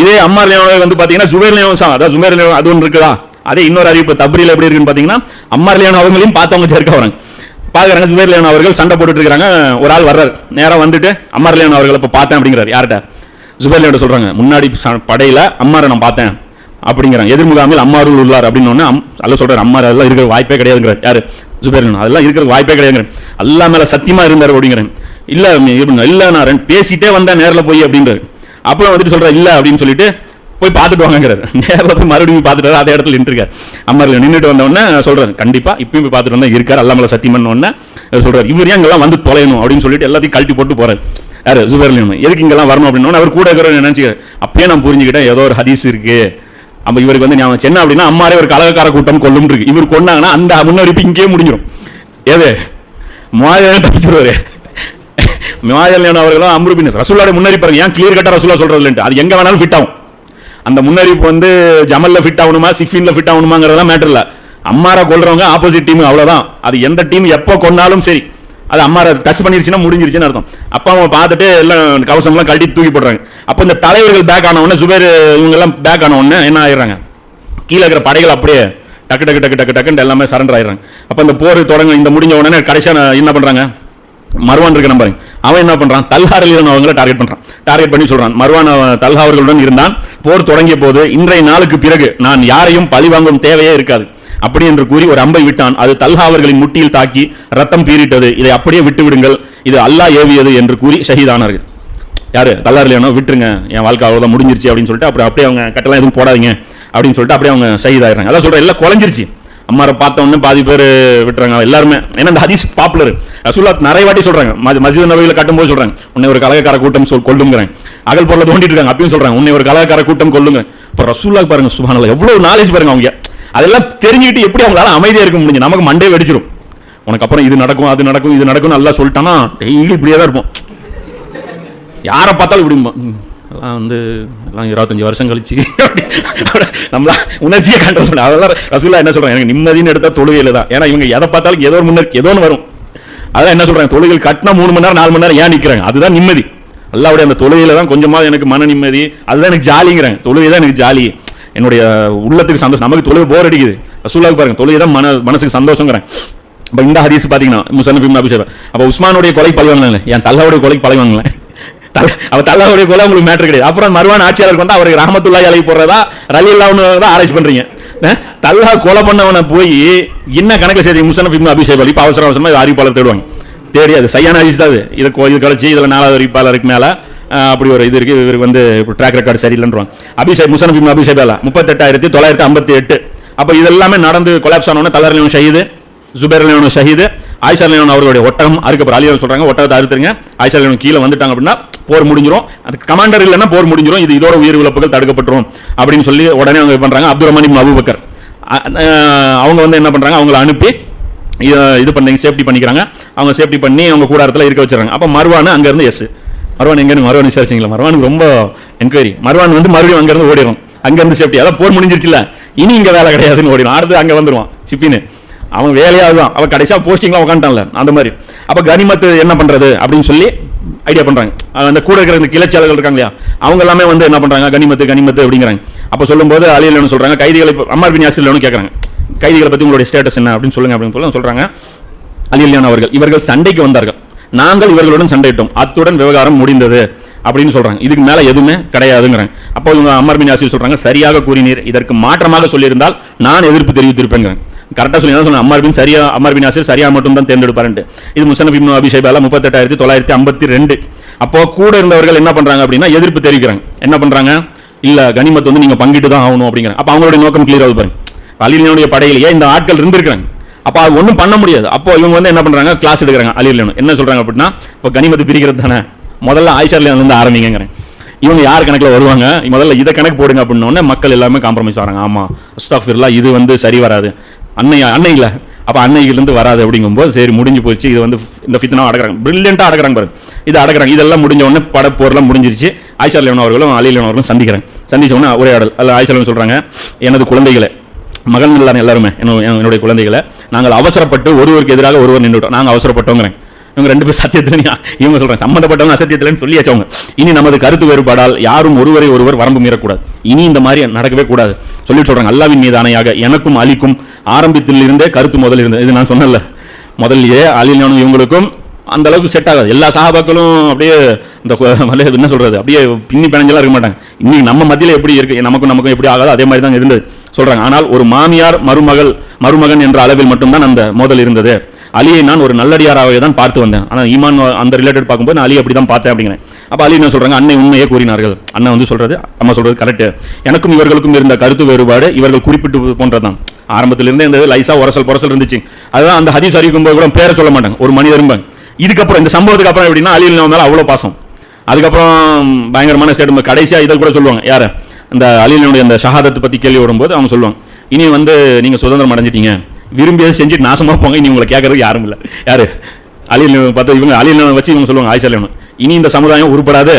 [SPEAKER 2] இதே அம்மார் லேவன் வந்து பார்த்தீங்கன்னா சுபேர் லேவன் சா அதாவது ஜுபேர் லியோனோ அது ஒன்று இருக்குதா? அதே இன்னொரு அறிவிப்பு தப்ரியில் எப்படி இருக்குன்னு பார்த்தீங்கன்னா அம்மா லியோனோ அவங்களையும் பார்த்தவங்க சேர்க்க வராங்க. பார்க்குறாங்க ஜுபேர் லியோனோ அவர்கள் சண்டை போட்டுட்டு இருக்கிறாங்க. ஒரு ஆள் வர்றாரு. நேராக வந்துட்டு அம்மா லியோனோ அவர்களை இப்போ பார்த்தேன் அப்படிங்கிறார். யார்கிட்ட? ஜுபேர் லியோனோ சொல்கிறாங்க முன்னாடி ச- அம்மாரை நான் பார்த்தேன் அப்படிங்கிறாங்க. எதிர்முகாமில் அம்மாரு உள்ளார் அப்படின்னு ஒன்று அல்ல சொல்கிறார் அம்மார் அதெல்லாம் இருக்கிற வாய்ப்பே கிடையாதுங்கிறார். யார்? ஜுபேர் அதெல்லாம் இருக்கிற வாய்ப்பே கிடையாதுங்கிறேன் அல்லா மேலே சத்தியமாக இருந்தார் அப்படிங்கிறேன். இல்லை இல்லை நான் ரெண்டு பேசிட்டே வந்தேன் நேரில் போய் அப்படின்றாரு. அப்புறம் வந்துட்டு சொல்கிறேன் இல்லை அப்படின்னு சொல்லிட்டு போய் பார்த்துட்டு வாங்கங்கிறாரு. நேர்ல போய் மறுபடியும் பார்த்துட்டு அதே இடத்துல நின்றுருக்காரு அம்மாரில் நின்றுட்டு வந்த உடனே கண்டிப்பாக இப்பயும் போய் பார்த்துட்டு வந்தால் இருக்கார். அல்லா சத்தியம் பண்ண உடனே இவர் அங்கெல்லாம் வந்து தொலையணும்? அப்படின்னு சொல்லிட்டு எல்லாத்தையும் கழட்டி போட்டு போகிறார் யார்? ஜுபேர்லியன் எதுக்கு இங்கெல்லாம் வரணும் அப்படின்னு அவர் கூட இருக்கிற நினைச்சு அப்பயே நான் புரிஞ்சுக்கிட்டேன் ஏதோ ஒரு ஹதீஸ் இருக்கு. அப்போ இவருக்கு வந்து ஞாபகம் என்ன அப்படின்னா அம்மாரே ஒரு கலகக்கார கூட்டம் கொள்ளும் இருக்கு. இவர் கொண்டாங்கன்னா அந்த முன்னறிப்பு இங்கேயே முடிஞ்சிடும் ஏது? முவாயிரம் தப்பிச்சிருவாரு முவாயிரம் அவர்களும் அம்ருபின் ரசூலோட முன்னறிப்பாரு பாருங்க. ஏன் கிளியர் கட்டாக ரசூலா சொல்றது இல்லைன்ட்டு அது எங்கே வேணாலும் ஃபிட் ஆகும். அந்த முன்னறிவிப்பு வந்து ஜமலில் ஃபிட் ஆகணுமா சிஃபின்ல ஃபிட் ஆகணுமாங்கிறதெல்லாம் மேட்டர் இல்லை. அம்மாரை கொள்றவங்க ஆப்போசிட் டீம் அவ்வளோதான் அது எந்த டீம் எப்போ கொண்டாலும் சரி. அது அம்மாரை டச் பண்ணிருச்சுன்னா முடிஞ்சிருச்சுன்னு அர்த்தம். அப்பா அவங்க பார்த்துட்டு எல்லாம் கவசம்லாம் கழட்டி தூக்கி போடுறாங்க அப்போ இந்த தலைவர்கள் பேக் ஆன உடனே சுபேர் இவங்கெல்லாம் பேக் ஆன உடனே என்ன ஆயிடுறாங்க? கீழே இருக்கிற படைகள் அப்படியே டக்கு டக்கு டக்கு டக்கு டக்குன்னு எல்லாமே சரண்டர் ஆயிடுறாங்க. அப்போ இந்த போர் தொடங்க இந்த முடிஞ்ச உடனே கடைசியாக என்ன பண்ணுறாங்க மர்வான் இருக்க நம்பருங்க அவன் என்ன பண்றான்? தல்ஹார் அலியன் அவங்கள டார்கெட் பண்றான். டார்கெட் பண்ணி சொல்றான். மர்வான் தல்ஹா அவர்களுடன் இருந்தான். போர் தொடங்கிய போது இன்றைய நாளுக்கு பிறகு நான் யாரையும் பழி வாங்கும் தேவையே இருக்காது. அப்படி என்று கூறி ஒரு அம்பை விட்டான். அது தல்ஹா அவர்களின் முட்டியில் தாக்கி ரத்தம் பீறிட்டது. இதை அப்படியே விட்டு விடுங்கள் இது அல்லாஹ் ஏவியது என்று கூறி ஷஹீதானார்கள். யாரு? தள்ளாரிலையானோ விட்டுருங்க. என் வாழ்க்கை அவ்வளோதான் முடிஞ்சிருச்சு அப்படின்னு சொல்லிட்டு அப்புறம் அப்படியே அவங்க கட்டெல்லாம் எதுவும் போடாதீங்க அப்படின்னு சொல்லிட்டு அப்படியே அவங்க ஷஹீதாகிறாங்க அதான் சொல்கிறேன் எல்லாம் குறைஞ்சிருச்சு அம்மாரை பார்த்த உடனே பாதி பேர் விட்டுறாங்க. எல்லாருமே. ஏன்னா இந்த ஹதீஸ் பாப்புலர் ரசூல்லா நிறைய வாட்டி சொல்றாங்க. மசித மஸ்ஜித் நபையில் கட்டும்போது சொல்றாங்க. உன்னை ஒரு கலகக்கார கூட்டம் சொல் கொள்ளுங்கிறாங்க அகல் பொருளை தோண்டிட்டு இருக்காங்க. அப்பயும் சொல்றாங்க. உன்னை ஒரு கலகக்கார கூட்டம் கொள்ளுங்க இப்போ ரசூல்லா பாருங்க சுபானல்லா எவ்வளவு நாலேஜ் பாருங்க அவங்க. அதெல்லாம் தெரிஞ்சுக்கிட்டு எப்படி அவங்களால அமைதியாக இருக்க முடிஞ்சு? நமக்கு மண்டே வெடிச்சிடும் உனக்கு அப்புறம் இது நடக்கும் அது நடக்கும் இது நடக்கும் நல்லா சொல்லிட்டானா டெய்லி இப்படியே தான் இருப்போம். யாரை பார்த்தாலும் இப்படி எல்லாம் வந்து எல்லாம் இருபத்தஞ்சி வருஷம் கழிச்சு நம்மளா உணர்ச்சியை கண்ட்ரோல் பண்ண அதெல்லாம் ரசகுல்லா என்ன சொல்றாங்க? எனக்கு நிம்மதின்னு எடுத்தால் தொழுகையில் தான். ஏன்னா இவங்க எதை பார்த்தாலும் ஏதோ ஒரு முன்னர் ஏதோ ஒன்று வரும். அதான் என்ன சொல்றாங்க? தொழுகையில் கட்டினா மூணு மணி நேரம் நாலு மணி நேரம் ஏன் நிற்கிறாங்க அதுதான் நிம்மதி. அல்லாவுடைய அந்த தொழுகையில் தான் கொஞ்சமாக எனக்கு மன நிம்மதி அதுதான் எனக்கு ஜாலிங்கிறாங்க. தொழுகை தான் எனக்கு ஜாலி. என்னுடைய உள்ளத்துக்கு சந்தோஷம். நமக்கு தொழுகை போர் அடிக்குது. ரசூலாவுக்கு பாருங்க தொழுகை தான் மன மனசுக்கு சந்தோஷங்கிறேன் இப்போ இந்த ஹரிஸ் பார்த்தீங்கன்னா முசன்ஃபிம் அபிஷேகம் அப்போ உஸ்மானுடைய கொலை பழகுவாங்களே என் தல்லாவுடைய கொலை பழகுவாங்களே தல- அவர் தல்லாவுடைய போல உங்களுக்கு மேட்ரு கிடையாது. அப்புறம் மறுவான் ஆட்சியாளருக்கு வந்து அவருக்கு ரஹமத்துல்லா இலை போடுறதா ரலி இல்லான்னு தான் ஆராய்ச்சி பண்றீங்க தல்லா கொலை பண்ணவனை போய் என்ன கணக்கு செய்தி முசனஃப் இப்னு அபிஷேக் அலி இப்போ அவசர அவசரமாக அறிவிப்பாளர் தேடுவாங்க. தேடி அது சரியான ஹதீஸ் தான் அது. இதை இது கழிச்சு இதில் நாலாவது அறிவிப்பாளருக்கு மேலே அப்படி ஒரு இது இருக்கு. இவருக்கு வந்து ட்ராக் ரெக்கார்டு சரியில்லைன்றாங்க அபிஷேக் முசனஃப் இப்னு அபிஷேக் முப்பத்தெட்டாயிரத்தி தொள்ளாயிரத்தி ஐம்பத்தி எட்டு. அப்போ இதெல்லாமே நடந்து கொலாப்ஸ் ஆனவொடனே தலர் லியோன் ஷஹீது ஜுபேர் லியோன் ஷஹீது ஆயிஷா லியோன் அவர்களுடைய ஒட்டகம் அதுக்கப்புறம் அலியோன் சொல்கிறாங்க ஒட்டகத்தை அறுத்துருங்க. ஆயிஷா லியோன் கீழே வந்துட்டாங்க அப்படின்னா போர் முடிஞ்சிடும் அதுக்கு கமாண்டர் இல்லைன்னா போர் முடிஞ்சிடும் இது இதோட உயிர் இழப்புகள் தடுக்கப்பட்டுரும். அப்படின்னு சொல்லி உடனே அவங்க பண்ணுறாங்க அப்துல் ரஹ்மான் இப்னு அவங்க வந்து என்ன பண்ணுறாங்க அவங்கள அனுப்பி இது பண்ணி சேஃப்டி பண்ணிக்கிறாங்க. அவங்க சேஃப்டி பண்ணி அவங்க கூடாரத்தில் இருக்க வச்சிடறாங்க. அப்போ மர்வான் அங்கேருந்து எஸ். மர்வான் எங்கேருந்து மர்வான் விசாரிச்சிங்களா? மர்வானுக்கு ரொம்ப என்கொயரி மர்வான் வந்து மறுபடியும் அங்கேருந்து ஓடிடும் அங்கேருந்து சேஃப்டி அதான் போர் முடிஞ்சிருச்சுல இனி இங்கே வேலை கிடையாதுன்னு ஓடிடும் அடுத்து அங்கே வந்துடுவான் சிப்பின்னு. அவன் வேலையாக தான் அவன் கடைசியாக போஸ்டிங்லாம் உட்காந்துட்டான்ல அந்த மாதிரி. அப்போ கனிமத்து என்ன பண்ணுறது அப்படின்னு சொல்லி ஐடியா பண்ணுறாங்க அந்த கூட இருக்கிற இந்த கிளர்ச்சியாளர்கள் இருக்காங்க இல்லையா அவங்க எல்லாமே வந்து என்ன பண்ணுறாங்க கனிமத்து கனிமத்து அப்படிங்கிறாங்க. அப்போ சொல்லும்போது அழியலன்னு சொல்கிறாங்க கைதிகளை அம்மார் பின் யாசில் கேட்குறாங்க கைதிகளை பற்றி உங்களுடைய ஸ்டேட்டஸ் என்ன அப்படின்னு சொல்லுங்க அப்படின்னு சொல்லி சொல்கிறாங்க அலிலியான் அவர்கள். இவர்கள் சண்டைக்கு வந்தார்கள். நாங்கள் இவர்களுடன் சண்டையிட்டோம். அத்துடன் விவகாரம் முடிந்தது அப்படின்னு சொல்றாங்க. இதுக்கு மேல எதுவுமே கிடையாதுங்கிறாங்க. அப்போ இவங்க அமர் பின் யாசில் சொல்றாங்க சரியாக கூறினீர். இதற்கு மாற்றமாக சொல்லியிருந்தால் நான் எதிர்ப்பு தெரிவித்திருப்பேங்கிறாங்க. கரெக்டாக சொல்லி தான் சொன்னேன் அமர் சரியா அமர் பின் யாசிர் சரியா மட்டும் தான் தேர்ந்தெடுப்பாருன்ட்டு. இது முசனப் இப்னு அபி முப்பத்தெட்டாயிரத்தி தொள்ளாயிரத்தி ஐம்பத்தி ரெண்டு அப்போ கூட இருந்தவர்கள் என்ன பண்ணுறாங்க அப்படின்னா எதிர்ப்பு தெரிவிக்கிறாங்க. என்ன பண்ணுறாங்க இல்லை கனிமத்தை வந்து நீங்கள் பங்கிட்டு தான் ஆகணும் அப்படிங்கிறாங்க. அப்போ அவங்களுடைய நோக்கம் கிளியர் ஆகுது பாருங்க. அலிலியனுடைய படையிலேயே இந்த ஆட்கள் இருந்திருக்கிறாங்க. அப்போ அது ஒன்றும் பண்ண முடியாது. அப்போ இவங்க வந்து என்ன பண்ணுறாங்க கிளாஸ் எடுக்கிறாங்க அலிலியன் என்ன சொல்கிறாங்க அப்படின்னா இப்போ கனிமத்து பிரிக்கிறது தானே. முதல்ல ஆயிஷர்ல ஆரம்பிங்கிறேன் இவங்க யார் கணக்கில் வருவாங்க? முதல்ல இதை கணக்கு போடுங்க அப்படின்னோடனே மக்கள் எல்லாமே காம்ப்ரமைஸ் ஆகிறாங்க. ஆமாம் அஸ்தாஃபிர்லா இது வந்து சரி வராது. அன்னை அன்னையில் அப்போ அன்னைகள்லேருந்து வராது அப்படிங்கும்போது சரி முடிஞ்சு போச்சு. இது வந்து இந்த ஃபித்னா அடக்குறாங்க. பிரில்லியண்ட்டாக அடக்குறாங்க பாருங்க இது அடக்குறாங்க. இதெல்லாம் முடிஞ்ச உடனே படப்போரெலாம் முடிஞ்சிருச்சு. ஆயிஷா லேவன் அவர்களும் அலி லேவன் அவர்களும் சந்திக்கிறாங்க. சந்திச்ச உடனே உரையாடல் அல்ல ஆயிஷா லேவன் சொல்கிறாங்க எனது குழந்தைகளை மகன் இல்லாத எல்லாருமே என்ன- என்னுடைய குழந்தைகளை நாங்கள் அவசரப்பட்டு ஒருவருக்கு எதிராக ஒருவர் நின்றுட்டோம். நாங்கள் அவசரப்பட்டோங்கிறேன். இவங்க ரெண்டு பேரும் சத்தியத்தில் இவங்க சொல்கிறாங்க சம்மந்தப்பட்டவங்க அசத்தியத்தில்னு சொல்லியாச்சு அவங்க. இனி நமது கருத்து வேறுபாடால் யாரும் ஒருவரை ஒருவர் வரம்பு மீறக்கூடாது. இனி இந்த மாதிரி நடக்கவே கூடாது. சொல்லிட்டு சொல்கிறாங்க அல்லாவின் மீது ஆணையாக எனக்கும் அலிக்கும் ஆரம்பத்திலிருந்தே கருத்து முதல் இருந்தது. இது நான் சொன்னேன்ல. முதல்லையே அலிலானும் இவங்களுக்கும் அந்த அளவுக்கு செட் ஆகாது. எல்லா சகாபாக்களும் அப்படியே இந்த கு- என்ன சொல்கிறது அப்படியே பின்னி பிணைஞ்செல்லாம் இருக்க மாட்டாங்க. இன்னைக்கு நம்ம மத்தியில் எப்படி இருக்கு? நமக்கும் நமக்கும் எப்படி ஆகாதோ அதே மாதிரி தான் இருந்தது. சொல்கிறாங்க ஆனால் ஒரு மாமியார் மருமகள் மருமகன் என்ற அளவில் மட்டும்தான் அந்த மோதல் இருந்தது. அலியை நான் ஒரு நல்லடியாராகவே தான் பார்த்து வந்தேன். ஆனால் ஈமான் அந்த ரிலேட்டட் பார்க்கும்போது நான் அலி அப்படி தான் பார்த்தேன் அப்படிங்கிறேன். அப்போ அலி என்ன சொல்கிறாங்க அன்னை உண்மையே கூறினார்கள். அண்ணன் வந்து சொல்கிறது அம்மா சொல்கிறது கரெக்டு எனக்கும் இவர்களுக்கும் இருந்த கருத்து வேறுபாடு இவர்கள் குறிப்பிட்டு போன்றதுதான். ஆரம்பத்திலிருந்தே இந்த லைசா உரசல் புரசல் இருந்துச்சு. அதுதான் அந்த ஹதீஸ் அறிவிக்கும்போது கூட பேரை சொல்ல மாட்டாங்க. ஒரு மனிதரும்ப இதுக்கப்புறம் இந்த சம்பவத்துக்கு அப்புறம் எப்படின்னா அலி மேல அவ்வளோ பாசம். அதுக்கப்புறம் பயங்கரமான ஸ்டேட் கடைசியாக இதை கூட சொல்லுவாங்க. யார்? அந்த அலிலினுடைய அந்த ஷஹாதத்தை பற்றி கேள்வி வரும்போது அவங்க சொல்லுவாங்க. இனி வந்து நீங்கள் சுதந்திரம் அடைஞ்சிட்டீங்க. விரும்பியதை செஞ்சுட்டு நாசமா போங்க இனி உங்களை கேட்கறதுக்கு யாரும் இல்லை. யாரு? அழியலன் பார்த்து இவங்க அலில் வச்சு இவங்க சொல்லுவாங்க ஆயிஷா இனி இந்த சமுதாயம் உருப்படாது.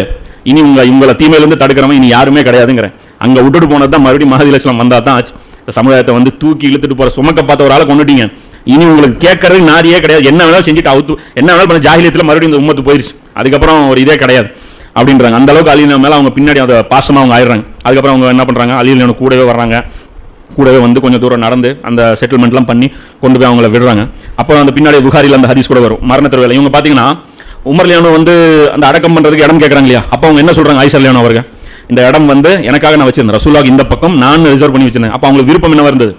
[SPEAKER 2] இனி உங்கள் இவங்களை தீமையிலேருந்து தடுக்கிறவன் இனி யாருமே கிடையாதுங்கிறேன். அங்கே விட்டுட்டு போனது தான் மறுபடியும் மஹதி இஸ்லாம் வந்தால் தான் ஆச்சு. இந்த சமுதாயத்தை வந்து தூக்கி இழுத்துட்டு போகிற சுமக்க பார்த்த ஒரு ஆளை கொண்டுட்டீங்க இனி உங்களுக்கு கேட்கறது நாரியே கிடையாது. என்ன வேணாலும் செஞ்சுட்டு அவுத்து என்ன வேணாலும் பண்ண ஜாகிலியத்தில் மறுபடியும் இந்த உம்மத்து போயிடுச்சு அதுக்கப்புறம் ஒரு இதே கிடையாது அப்படின்றாங்க. அந்த அளவுக்கு அலின மேலே அவங்க பின்னாடி அதை பாசமாக அவங்க ஆயிடுறாங்க. அதுக்கப்புறம் அவங்க என்ன பண்ணுறாங்க அலின கூடவே வர்றாங்க. கூடவே வந்து கொஞ்சம் தூரம் நடந்து அந்த செட்டில்மெண்ட்லாம் பண்ணி கொண்டு போய் அவங்கள விடுறாங்க. அப்போ அந்த பின்னாடி புகாரியில் அந்த ஹதீஸ் கூட வரும். மரண வேலை இவங்க பார்த்தீங்கன்னா உமர்லியானோ வந்து அந்த அடக்கம் பண்ணுறதுக்கு இடம் கேட்குறாங்க இல்லையா? அப்போ அவங்க என்ன சொல்கிறாங்க ஐசர் அவர்கள்? இந்த இடம் வந்து எனக்காக நான் வச்சிருந்தேன். ரசூலாக் இந்த பக்கம் நான் ரிசர்வ் பண்ணி வச்சிருந்தேன். அப்போ அவங்களுக்கு விருப்பம் என்ன இருந்தது?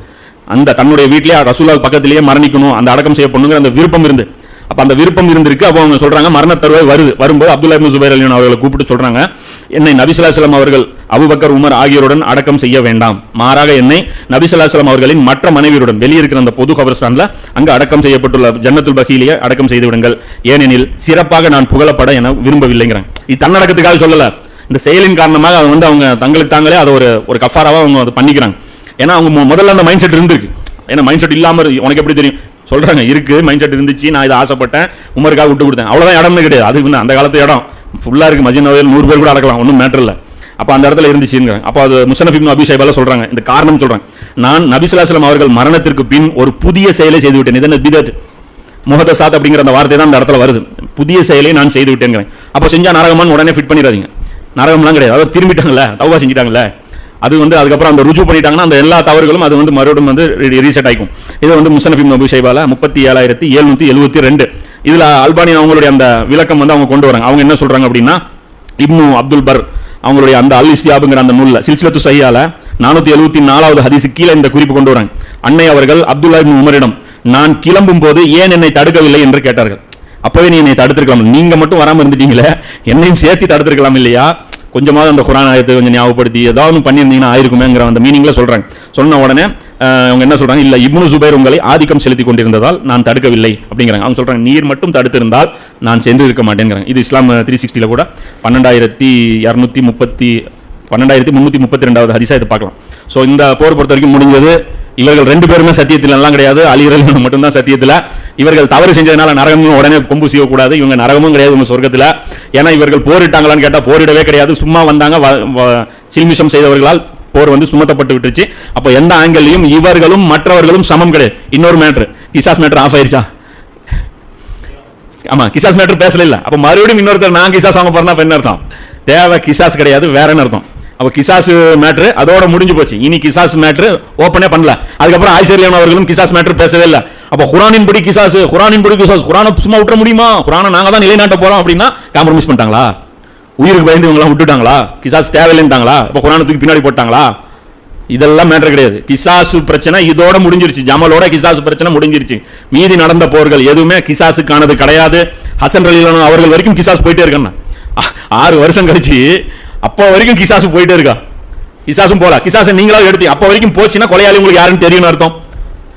[SPEAKER 2] அந்த தன்னுடைய வீட்டிலேயே ரசூலாக் பக்கத்திலேயே மரணிக்கணும் அந்த அடக்கம் செய்யப்படணுங்கிற அந்த விருப்பம் இருந்து அப்ப அந்த விருப்பம் இருந்திருக்கு. அப்போ அவங்க சொல்றாங்க மரண தருவாய் வருது. வரும்போது அப்துல்லா இப்னு சுபைர் அலியன் அவர்களை கூப்பிட்டு சொல்றாங்க என்னை நபிசுல்லாஸ்லாம் அவர்கள் அபுபக்கர் உமர் ஆகியோருடன் அடக்கம் செய்ய வேண்டாம். மாறாக என்னை நபிசுல்லாஸ்லாம் அவர்களின் மற்ற மனைவியுடன் வெளியே இருக்கிற அந்த பொது கபர்ஸ்தான்ல அங்கு அடக்கம் செய்யப்பட்டுள்ள ஜன்னத்துல் பகீலியே அடக்கம் செய்து விடுங்கள். ஏனெனில் சிறப்பாக நான் புகழப்பட என விரும்பவில்லைங்கிறேன் இது தன்னடக்கத்துக்காக சொல்லல. இந்த செயலின் காரணமாக அது வந்து அவங்க தங்களுக்கு தாங்களே அதை ஒரு ஒரு கஃபாராவாக அவங்க அதை பண்ணிக்கிறாங்க. ஏன்னா அவங்க மு- முதல்ல அந்த மைண்ட் செட் இருந்திருக்கு. ஏன்னா மைண்ட் செட் இல்லாமல் உனக்கு எப்படி தெரியும்? சொல்கிறாங்க இருக்கு மைண்ட் செட் இருந்துச்சு நான் இதை ஆசைப்பட்டேன் உமருக்காக விட்டு கொடுத்தேன். அவ்வளோதான் இடம்னு கிடையாது. அது வந்து அந்த காலத்து இடம். ஃபுல்லாக இருக்கு மஜின் நூறு பேர் கூட அடக்கலாம் ஒன்றும் மேட்டர் இல்லை. அப்போ அந்த இடத்துல இருந்துச்சுங்கிறாங்க. அப்போ அது முசனஃப் அபிஷேபால சொல்கிறாங்க இந்த காரணம் சொல்கிறாங்க நான் நபி அவர்கள் மரணத்திற்கு பின் ஒரு புதிய செயலை செய்து விட்டேன் இது என்ன பிதத்? முகதசாத் அப்படிங்கிற அந்த வார்த்தை தான் அந்த இடத்துல வருது. புதிய செயலை நான் செய்து விட்டேங்கிறேன் அப்போ செஞ்சால் நரகமான்னு உடனே ஃபிட் பண்ணிடாதீங்க. நரகம்லாம் கிடையாது. அதாவது திரும்பிட்டாங்களே தவா செஞ்சிட்டாங்களே அது வந்து அதுக்கப்புறம் அந்த ருஜு பண்ணிட்டாங்கன்னா அந்த எல்லா தவறுகளும் அது வந்து மறுபடியும் வந்து ரீசெட் ஆயிக்கும். இது வந்து முசனஃபிம் நபு அபு ஷைபால முப்பத்தி ஏழாயிரத்தி எழுநூத்தி எழுபத்தி ரெண்டு. இதுல அல்பானியன் அவங்களுடைய அந்த விளக்கம் வந்து அவங்க கொண்டு வராங்க. அவங்க என்ன சொல்றாங்க அப்படின்னா இப்னு அப்துல் பர் அவங்களுடைய அந்த அல் இஸ்தியாபுங்கிற அந்த நூல்ல சில்சிலத்து சையால நானூத்தி எழுபத்தி நாலாவது ஹதிசு கீழே இந்த குறிப்பு கொண்டு வராங்க. அன்னை அவர்கள் அப்துல்லா இப்னு உமரிடம் நான் கிளம்பும் போது ஏன் என்னை தடுக்கவில்லை? என்று கேட்டார்கள். அப்பவே நீ என்னை தடுத்திருக்கலாம். நீங்க மட்டும் வராம இருந்துட்டீங்களே. என்னையும் சேர்த்து தடுத்திருக்கலாம் இல்லையா? கொஞ்சமாவது அந்த குரான் ஆயத்தை கொஞ்சம் ஞாபகப்படுத்தி ஏதாவது பண்ணியிருந்தீங்கன்னா ஆயிருக்குமேங்கிற அந்த மீனிங்ல சொல்றாங்க. சொன்ன உடனே அவங்க என்ன சொல்றாங்க? இல்ல இப்னு சுபைர் உங்களை ஆதிக்கம் செலுத்தி கொண்டிருந்ததால் நான் தடுக்கவில்லை அப்படிங்கிறாங்க. அவங்க சொல்றாங்க நீர் மட்டும் தடுத்திருந்தால் நான் சென்று இருக்க மாட்டேங்கிறாங்க. இது இஸ்லாம் த்ரீ சிக்ஸ்டியில் கூட பன்னெண்டாயிரத்தி இரநூத்தி முப்பத்தி பன்னெண்டாயிரத்தி முன்னூற்றி முப்பத்தி ரெண்டாவது ஹதிசா இதை பார்க்கலாம். ஸோ இந்த போர் பொறுத்த வரைக்கும் முடிஞ்சது. இவர்கள் ரெண்டு பேருமே சத்தியத்தில் எல்லாம் கிடையாது. அலிரல் மட்டும்தான் சத்தியத்தில். இவர்கள் தவறு செஞ்சதுனால நரகமும் உடனே கொம்பு செய்யக்கூடாது இவங்க நரகமும் கிடையாது இவங்க சொர்க்கத்தில். ஏன்னா இவர்கள் போரிட்டாங்களான்னு கேட்டால் போரிடவே கிடையாது. சும்மா வந்தாங்க வ- வ- சில்மிஷம் செய்தவர்களால் போர் வந்து சுமத்தப்பட்டு விட்டுருச்சு. அப்போ எந்த ஆங்கிள்லையும் இவர்களும் மற்றவர்களும் சமம் கிடையாது. இன்னொரு மேட்ரு கிசாஸ் மேட்ரு ஆஃப் ஆயிருச்சா ஆமா கிசாஸ் மேட்ரு பேசல இல்லை. அப்போ மறுபடியும் இன்னொருத்தர் நான் கிசாஸ் அவங்க போறேன்னா என்ன அர்த்தம்? தேவை கிசாஸ் கிடையாது வேறன்னு அர்த்தம். அப்போ கிசாஸ் மேட்ரு அதோட முடிஞ்சு போச்சு. இனி கிசாஸ் மேட்ரு ஓப்பனே பண்ணல. அதுக்கப்புறம் ஆய்சரியான் அவர்களும் கிசாஸ் மேட்ரு பேசவே இல்லை. அப்போ குரானின் படி கிசாஸ் குரானின் படி கிசாஸ் குரானை சும்மா விட்டுற முடியுமா? குரானை நாங்கள் தான் நிலைநாட்ட போகிறோம் அப்படின்னா காம்ப்ரமைஸ் பண்ணிட்டாங்களா? உயிருக்கு பயந்து இவங்களாம் விட்டுட்டாங்களா? கிசாஸ் தேவையில்லைன்ட்டாங்களா? இப்போ குரானை தூக்கி பின்னாடி போட்டாங்களா? இதெல்லாம் மேட்டர் கிடையாது. கிசாசு பிரச்சனை இதோட முடிஞ்சிருச்சு. ஜமலோட கிசாசு பிரச்சனை முடிஞ்சிருச்சு. மீதி நடந்த போர்கள் எதுவுமே கிசாசுக்கானது கிடையாது. ஹசன் ரலீலான அவர்கள் வரைக்கும் கிசாஸ் போயிட்டே இருக்காங்க. ஆறு வருஷம் கழிச்சு அப்போ வரைக்கும் கிசாசு போயிட்டே இருக்கா? கிசாசும் போல கிசாசை நீங்களாவது எடுத்து அப்போ வரைக்கும் போச்சுன்னா கொலையாளி உங்களுக்கு யாருன்னு தெரியும்னு அர்த்தம்.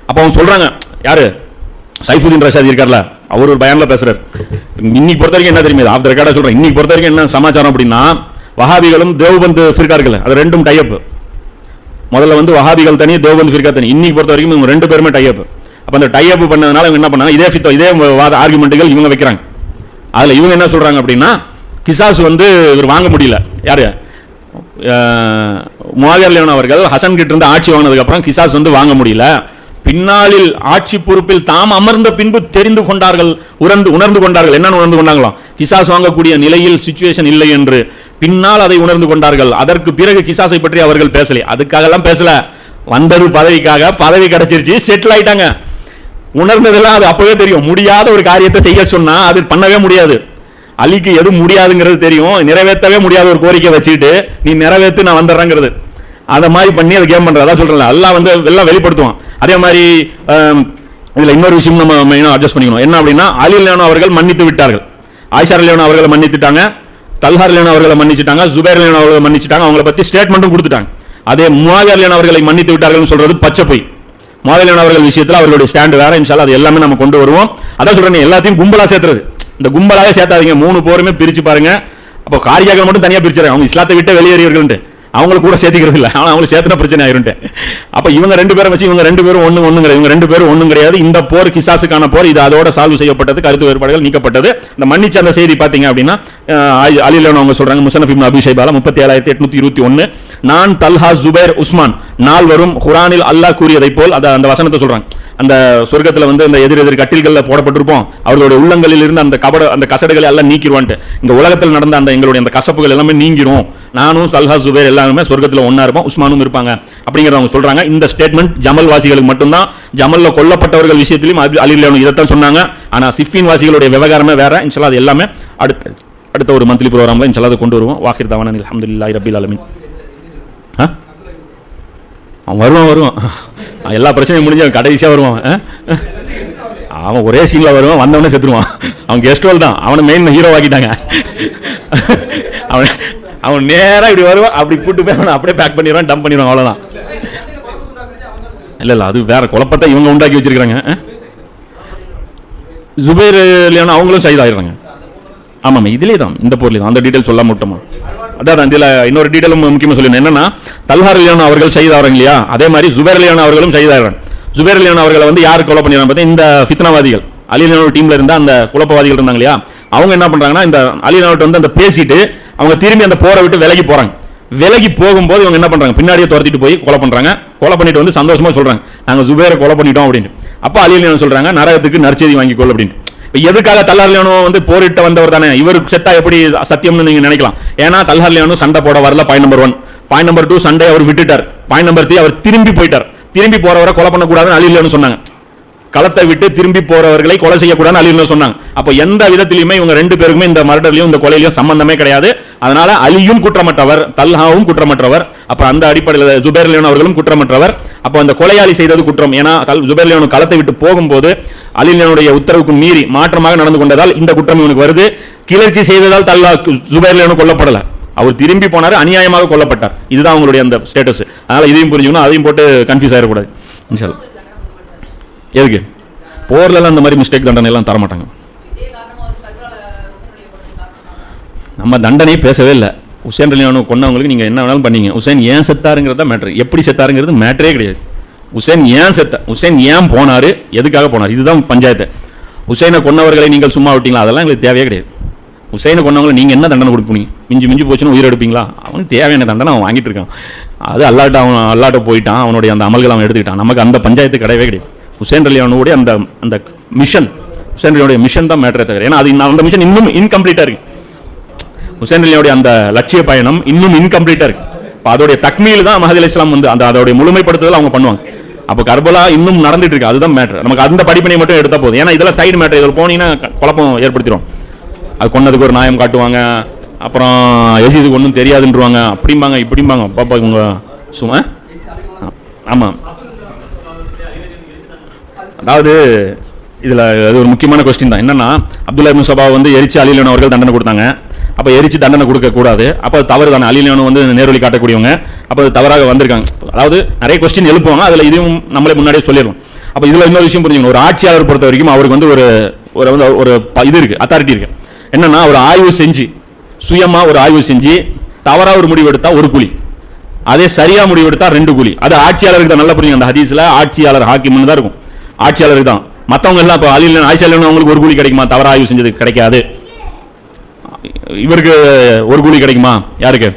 [SPEAKER 2] அப்போ அவங்க சொல்றாங்க யாரு? சைஃபுதீன் ரஷாதி இருக்கார்ல அவர் ஒரு பயான்ல பேசுறாரு. இன்னைக்கு பொறுத்த வரைக்கும் என்ன தெரியுமா ஆஃப் ரெக்கார்டா சொல்றேன். இன்னைக்கு பொறுத்த வரைக்கும் என்ன சமாச்சாரம் அப்படின்னா வஹாபிகளும் தேவபந்து ஃபிர்கா இருக்குல்ல அது ரெண்டும் டைப் முதல்ல வந்து வஹாபிகள் தனி தேவபந்து ஃபிர்கா தனி. இன்னைக்கு பொறுத்த வரைக்கும் இவங்க ரெண்டு பேருமே டைப் அப்போ அந்த டைப் பண்ணதுனால இவங்க என்ன பண்ணாங்க? இதே ஃபித்தோ இதே வாத ஆர்குமெண்ட்டுகள் இவங்க வைக்கிறாங்க. அதில் இவங்க என்ன சொல்றாங்க அப்படின்னா கிசாஸ் வந்து இவர் வாங்க முடியல. யாரு? முவாகர்லியன் அவர்கள் ஹசன் கிட்ட இருந்து ஆட்சி வாங்கினதுக்கப்புறம் கிசாஸ் வந்து வாங்க முடியல. பின்னாளில் ஆட்சி பொறுப்பில் தாம் அமர்ந்த பின்பு தெரிந்து கொண்டார்கள் உணர்ந்து உணர்ந்து கொண்டார்கள். என்னன்னு உணர்ந்து கொண்டாங்களாம் கிசாஸ் வாங்கக்கூடிய நிலையில் சுச்சுவேஷன் இல்லை என்று. பின்னால் அதை உணர்ந்து கொண்டார்கள். அதற்கு பிறகு கிசாஸை பற்றி அவர்கள் பேசலை. அதுக்காகலாம் பேசல. வந்தது பதவிக்காக. பதவி கிடைச்சிருச்சு. செட்டில் ஆயிட்டாங்க. உணர்ந்ததெல்லாம் அது அப்பவே தெரியும். முடியாத ஒரு காரியத்தை செய்ய சொன்னா அது பண்ணவே முடியாது. அலிக்கு எதுவும் முடியாதுங்கிறது தெரியும். நிறைவேற்றவே முடியாத ஒரு கோரிக்கை வச்சுக்கிட்டு நீ நிறைவேத்து நான் வந்துடுறேங்கிறது. அதை மாதிரி பண்ணி அதை கேம் பண்ணுறது அதான் சொல்கிறேன் எல்லாம் வந்து எல்லாம் வெளிப்படுத்துவான். அதே மாதிரி இதில் இன்னொரு விஷயம் நம்ம மெயினா அட்ஜஸ்ட் பண்ணிக்கணும். என்ன அப்படின்னா அலி லேனோ அவர்கள் மன்னித்து விட்டார்கள். ஆயிஷார் லேனோ அவர்களை மன்னித்துட்டாங்க. தல்ஹார் லேனோ அவர்களை மன்னிச்சுட்டாங்க. ஜுபேர் லேனோ அவர்களை மன்னிச்சுட்டாங்க. அவங்கள பற்றி ஸ்டேட்மெண்ட்டும் கொடுத்துட்டாங்க. அதே முவாவியர் லேனோ அவர்களை மன்னித்து விட்டார்கள் சொல்றது பச்சை பொய் மாதலியன் அவர்கள் விஷயத்தில் அவர்களுடைய ஸ்டாண்ட் வேற. இன்ஷால் அது எல்லாமே நம்ம கொண்டு வருவோம். அதான் சொல்றேன் எல்லாத்தையும் கும்பலா சேர்த்துறது. இந்த கும்பலாக சேர்த்தாதீங்க. மூணு போருமே பிரித்து பாருங்க. அப்போ காரியாக்கள் மட்டும் தனியாக பிரிச்சுறாங்க. அவங்க இஸ்லாத்தை விட்டு வெளியேறியவர்கள்ட்டு அவங்களை கூட சேர்த்துக்கிறது இல்லை. ஆனால் அவங்களுக்கு சேர்த்துனா பிரச்சனை ஆயிருன்ட்டு அப்போ இவங்க ரெண்டு பேரும் வச்சு இவங்க ரெண்டு பேரும் ஒன்றும் ஒன்றும் கிடையாது இவங்க ரெண்டு பேரும் ஒன்றும் கிடையாது. இந்த போர் கிசாசுக்கான போர் இது அதோட சால்வ் செய்யப்பட்டது. கருத்து வேறுபாடுகள் நீக்கப்பட்டது. இந்த மன்னிச்ச அந்த செய்தி பார்த்தீங்க அப்படின்னா அஹ், அலிலன் அவங்க சொல்றாங்க. முசனஃபிம் அபிஷேபாலா முப்பத்தி ஏழாயிரத்தி எட்நூத்தி இருபத்தி ஒன்று நான் தல்ஹா ஜுபேர் உஸ்மான். நால்வரும் குரானில் அல்லாஹ் கூறியதைப் போல் அதை அந்த வசனத்தை சொல்றாங்க. அந்த சொர்க்கத்தில் வந்து அந்த எதிர் எதிர் கட்டில்களில் போடப்பட்டிருப்போம். அவர்களுடைய உள்ளங்களில் இருந்து அந்த கபட அந்த கசடுகளை எல்லாம் நீக்கிடுவான்ட்டு. இந்த உலகத்தில் நடந்த அந்த எங்களுடைய அந்த கசப்புகள் எல்லாமே நீங்கிரும். நானும் சல்ஹா சுபேர் எல்லாருமே சொர்க்கத்தில் ஒன்றா இருப்போம் உஸ்மானும் இருப்பாங்க. அப்படிங்கிறவங்க அவங்க இந்த ஸ்டேட்மெண்ட் ஜமல் வாசிகளுக்கு மட்டும்தான். ஜமல்ல கொல்லப்பட்டவர்கள் விஷயத்திலும் அலிலானு இதைத்தான் சொன்னாங்க. ஆனால் சிஃபின் வாசிகளுடைய விவகாரமே வேற. இன்ஷால்லா அது எல்லாமே அடுத்த அடுத்த ஒரு மந்த்லி ப்ரோக்ராமில் இன்ஷால்லா அதை கொண்டு வருவோம். வாஹிர் தவானில் அஹமதுல்லா ரபில் அலமின் அவன் வருவான் வருவான். எல்லா பிரச்சனையும் முடிஞ்சு அவன் வருவான். அவன் ஒரே சீனில் வருவான் வந்தவனே செத்துருவான். அவன் கெஸ்ட் ரோல் தான். அவனை மெயின் ஹீரோ ஆக்கிட்டாங்க. அவன் அவன் நேராக இப்படி வருவான் அப்படி கூட்டு போய் அவனை அப்படியே பேக் பண்ணிடுவான் டம்ப் பண்ணிடுவான் அவ்வளோதான் இல்லை இல்லை அது வேற குழப்பத்தை இவங்க உண்டாக்கி வச்சிருக்கிறாங்க. ஜுபேர் இல்லையான அவங்களும் சைதாயிடுறாங்க ஆமாம் இதுலேயே தான் இந்த போர்லேயே தான் அந்த டீட்டெயில் சொல்ல மட்டுமா அதான் இதில் இன்னொரு டீட்டெயிலும் முக்கியமாக சொல்லணும் என்னன்னா தல்ஹார் அலியான் அவர்கள் செய்தாராங்க இல்லையா அதே மாதிரி ஜுபேர் அலியான் அவர்களும் செய்தார்கள் ஜுபேர் அலியான் அவர்களை வந்து யார் கொலை பண்ணிடுறாங்க பார்த்தா இந்த ஃபித்னாவாதிகள். அலியனோட டீம்ல இருந்த அந்த குழப்பவாதிகள் இருந்தாங்க இல்லையா அவங்க என்ன பண்ணுறாங்கன்னா இந்த அலியனோட வந்து அந்த பேசிட்டு அவங்க திரும்பி அந்த போரை விட்டு விலகி போகிறாங்க விலகி போகும்போது இவங்க என்ன பண்ணுறாங்க பின்னாடியே துரத்திட்டு போய் கொலை பண்ணுறாங்க கொலை பண்ணிட்டு வந்து சந்தோஷமாக சொல்கிறாங்க நாங்கள் ஜுபேரை கொலை பண்ணிட்டோம் அப்படின்னு அப்ப அலிலியானு சொல்கிறாங்க நரகத்துக்கு நற்செய்தி வாங்கிக்கொள் அப்படின்னு எதுக்காக தல்லார் லியானோ வந்து போரிட்டு வந்தவர் தானே? இவருக்கு செட்டா எப்படி சத்தியம்னு நீங்க நினைக்கலாம். ஏன்னா தல்ஹார்லியானு சண்டை போட வரல point number one point number two சண்டை அவர் விட்டுட்டார். பாயிண்ட் நம்பர் த்ரீ அவர் திரும்பி போயிட்டார். திரும்பி போறவரை கொலை பண்ணக்கூடாதுன்னு அலிலியானு சொன்னாங்க. களத்தை விட்டு திரும்பி போறவர்களை கொலை செய்யக்கூடாதுன்னு அலின்னு சொன்னாங்க. அப்போ எந்த விதத்திலுமே இவங்க ரெண்டு பேருக்குமே இந்த மர்டர்லயும் இந்த கொலையிலையும் சம்பந்தமே கிடையாது. அதனால அலியும் குற்றமற்றவர் தல்ஹாவும் குற்றமற்றவர் அப்ப அந்த அடிப்படையில் ஜுபேர் லியோன் அவர்களும் குற்றமற்றவர். அப்போ அந்த கொலையாளி செய்தது குற்றம். ஏன்னா ஜுபேர் லியோன் களத்தை விட்டு போகும்போது அலிலியனுடைய உத்தரவுக்கு மீறி மாற்றமாக நடந்து கொண்டதால் இந்த குற்றம் இவனுக்கு வருது. கிளர்ச்சி செய்ததால் தல்லா ஜுபேர் லியோன் கொல்லப்படல. அவர் திரும்பி போனார் அநியாயமாக கொல்லப்பட்டார். இதுதான் அவங்களுடைய அந்த ஸ்டேட்டஸ் அதனால இதையும் புரிஞ்சுக்கணும் அதையும் போட்டு கன்ஃபியூஸ் ஆயிடக்கூடாது. எதுக்கு? போர்லலாம் அந்த மாதிரி மிஸ்டேக் தண்டனை எல்லாம் தர மாட்டாங்க நம்ம தண்டனையே பேசவே இல்லை. உசேன் ரலியானு கொண்டவங்களுக்கு நீங்கள் என்ன வேணாலும் பண்ணீங்க. உசேன் ஏன் செத்தாருங்கிறது தான் மேட்ரு எப்படி செத்தாருங்கிறது மேட்ரே கிடையாது. உசேன் ஏன் செத்த உசேன் ஏன் போனாரு எதுக்காக போனார்? இதுதான் பஞ்சாயத்து. உசேனை கொன்னவர்களை நீங்கள் சும்மா விட்டீங்களா? அதெல்லாம் எங்களுக்கு தேவையே கிடையாது. உசைனை கொண்டவங்களை நீங்கள் என்ன தண்டனை கொடுப்பீங்க மிஞ்சி மிஞ்சி போச்சுன்னு உயிர் எடுப்பீங்களா? அவனுக்கு தேவையான தண்டனை அவன் வாங்கிட்டு இருக்கான். அது அல்லாட்ட அவன் அல்லாட்ட போயிட்டான். அவனுடைய அந்த அமல்கள் அவன் எடுத்துக்கிட்டான். நமக்கு அந்த பஞ்சாயத்து கிடையவே கிடையாது. உசேன் அலியானுடைய அந்த அந்த மிஷன் உசேன் அலியோடைய மிஷன் தான் மேட்டரே தவிர ஏன்னா அது அந்த மிஷன் இன்னும் இன்கம்ப்ளீட்டாக இருக்கு. ஹுசேன் அலியோடைய அந்த லட்சிய பயணம் இன்னும் இன்கம்ப்ளீட்டாக இருக்கு. இப்போ அதோடைய தக்மையில் தான் மஹதி அலி இஸ்லாம் வந்து அந்த அதோடைய முழுமைப்படுத்துதல் அவங்க பண்ணுவாங்க. அப்போ கர்பலா இன்னும் நடந்துட்டு இருக்கு அதுதான் மேட்டர் நமக்கு அந்த படிப்பினை மட்டும் எடுத்தால் போதும். ஏன்னா இதெல்லாம் சைடு மேட்டர் இதில் போனீங்கன்னா குழப்பம் ஏற்படுத்திடும் அது கொன்னதுக்கு ஒரு நியாயம் காட்டுவாங்க அப்புறம் எசிதுக்கு ஒன்றும் தெரியாதுன்றவாங்க அப்படிம்பாங்க இப்படிம்பாங்க. பாப்பா இவங்க சும்மா? ஆமாம் அதாவது இதில் அது ஒரு முக்கியமான கொஸ்டின் தான். என்னன்னா அப்துல்லா இப்னு சபா வந்து எரிச்சு அலிலியன் அவர்கள் தண்டனை கொடுத்தாங்க. அப்போ எரிச்சு தண்டனை கொடுக்கக்கூடாது அப்போ அது தவறு தானே. அலிலியன் வந்து நேர்வழி காட்டக்கூடியவங்க. அப்போ அது தவறாக வந்திருக்காங்க. அதாவது நிறைய கொஸ்டின் எழுப்புவாங்க. அதில் இதையும் நம்மளே முன்னாடியே சொல்லிடுவோம் அப்போ இதில் இன்னொரு விஷயம் புரிஞ்சுக்கணும். ஒரு ஆட்சியாளர் பொறுத்த வரைக்கும் அவருக்கு வந்து ஒரு ஒரு வந்து ஒரு ப- இது இருக்குது அத்தாரிட்டி இருக்குது என்னென்னா ஒரு ஆய்வு செஞ்சு சுயமாக ஒரு ஆய்வு செஞ்சு தவறாக ஒரு முடிவு எடுத்தால் ஒரு கூலி. அதே சரியாக முடிவு எடுத்தால் ரெண்டு கூலி. அது ஆட்சியாளருக்கு நல்ல நல்லா புரியும் அந்த ஹதீஸில் ஆட்சியாளர் ஹாக்கிம்னு தான் இருக்கும். ஆட்சியாளருக்கு தான். மற்றவங்க எல்லாம் இப்போ அலில் ஆட்சியாளர் அவங்களுக்கு ஒரு கூலி கிடைக்குமா? தவறா ஆய்வு செஞ்சது கிடைக்காது. இவருக்கு ஒரு கூலி கிடைக்குமா? யாருக்கு?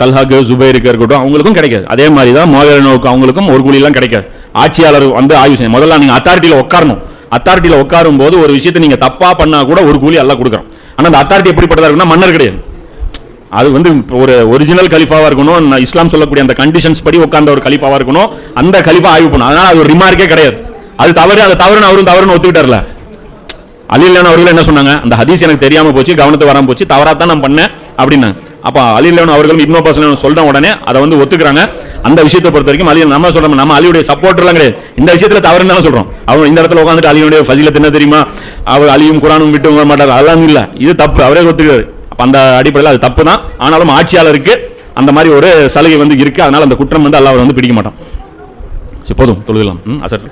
[SPEAKER 2] தல்ஹாக்கு ஜுபைருக்கு இருக்கட்டும் அவங்களுக்கும் கிடைக்காது. அதே மாதிரி தான் மோகனோக்கு அவங்களுக்கும் ஒரு கூலிலாம் கிடைக்காது. ஆட்சியாளர் வந்து ஆய்வு செய்யும் முதல்ல நீங்கள் அத்தாரிட்டியில் உட்காரணும் அத்தாரிட்டியில் உட்காரும் போது ஒரு விஷயத்தை நீங்கள் தப்பாக பண்ணால் கூட ஒரு கூலி எல்லாம் கொடுக்குறோம் ஆனால் அந்த அத்தாரிட்டி எப்படிப்பட்டதாக இருக்குன்னா மன்னர் கிடையாது. அது வந்து ஒரு ஒரிஜினல் கலிஃபாவாக இருக்கணும். நான் இஸ்லாம் சொல்லக்கூடிய அந்த கண்டிஷன்ஸ் படி உட்கார்ந்த ஒரு கலிஃபாவாக இருக்கணும். அந்த கலிஃபா ஆய்வு பண்ணும் அதனால் அது ஒரு ரிமார்க்கே கிடையாது. அது தவறு அது தவறுன்னு அவரும் தவறுன்னு ஒத்துக்கிட்டார்ல. அலிலான அவர்கள் என்ன சொன்னாங்க? அந்த ஹதீஸ் எனக்கு தெரியாம போச்சு கவனத்தை வராம போச்சு தவறா தான் நான் பண்ணேன் அப்படின்னாங்க அப்போ அலிலான அவர்கள் இன்னொரு பர்சன் சொல்ற உடனே அதை வந்து ஒத்துக்கிறாங்க. அந்த விஷயத்தை பொறுத்த வரைக்கும் அலி நம்ம சொல்றோம் நம்ம அலியுடைய சப்போர்ட் எல்லாம் கிடையாது. இந்த விஷயத்துல தவறுன்னு தானே சொல்றோம். அவர் இந்த இடத்துல உட்காந்துட்டு அலியுடைய ஃபசிலத்து என்ன தெரியுமா? அவர் அலியும் குரானும் விட்டு வர மாட்டார். அதெல்லாம் இல்லை. இது தப்பு. அவரே ஒத்துக்கிறாரு. அப்ப அந்த அடிப்படையில் அது தப்பு தான் ஆனாலும் ஆட்சியாளருக்கு அந்த மாதிரி ஒரு சலுகை வந்து இருக்குது அதனால் அந்த குற்றம் வந்து அல்லாவை வந்து பிடிக்க மாட்டோம் சரி போதும் தொழுகலாம் ம் அசர்.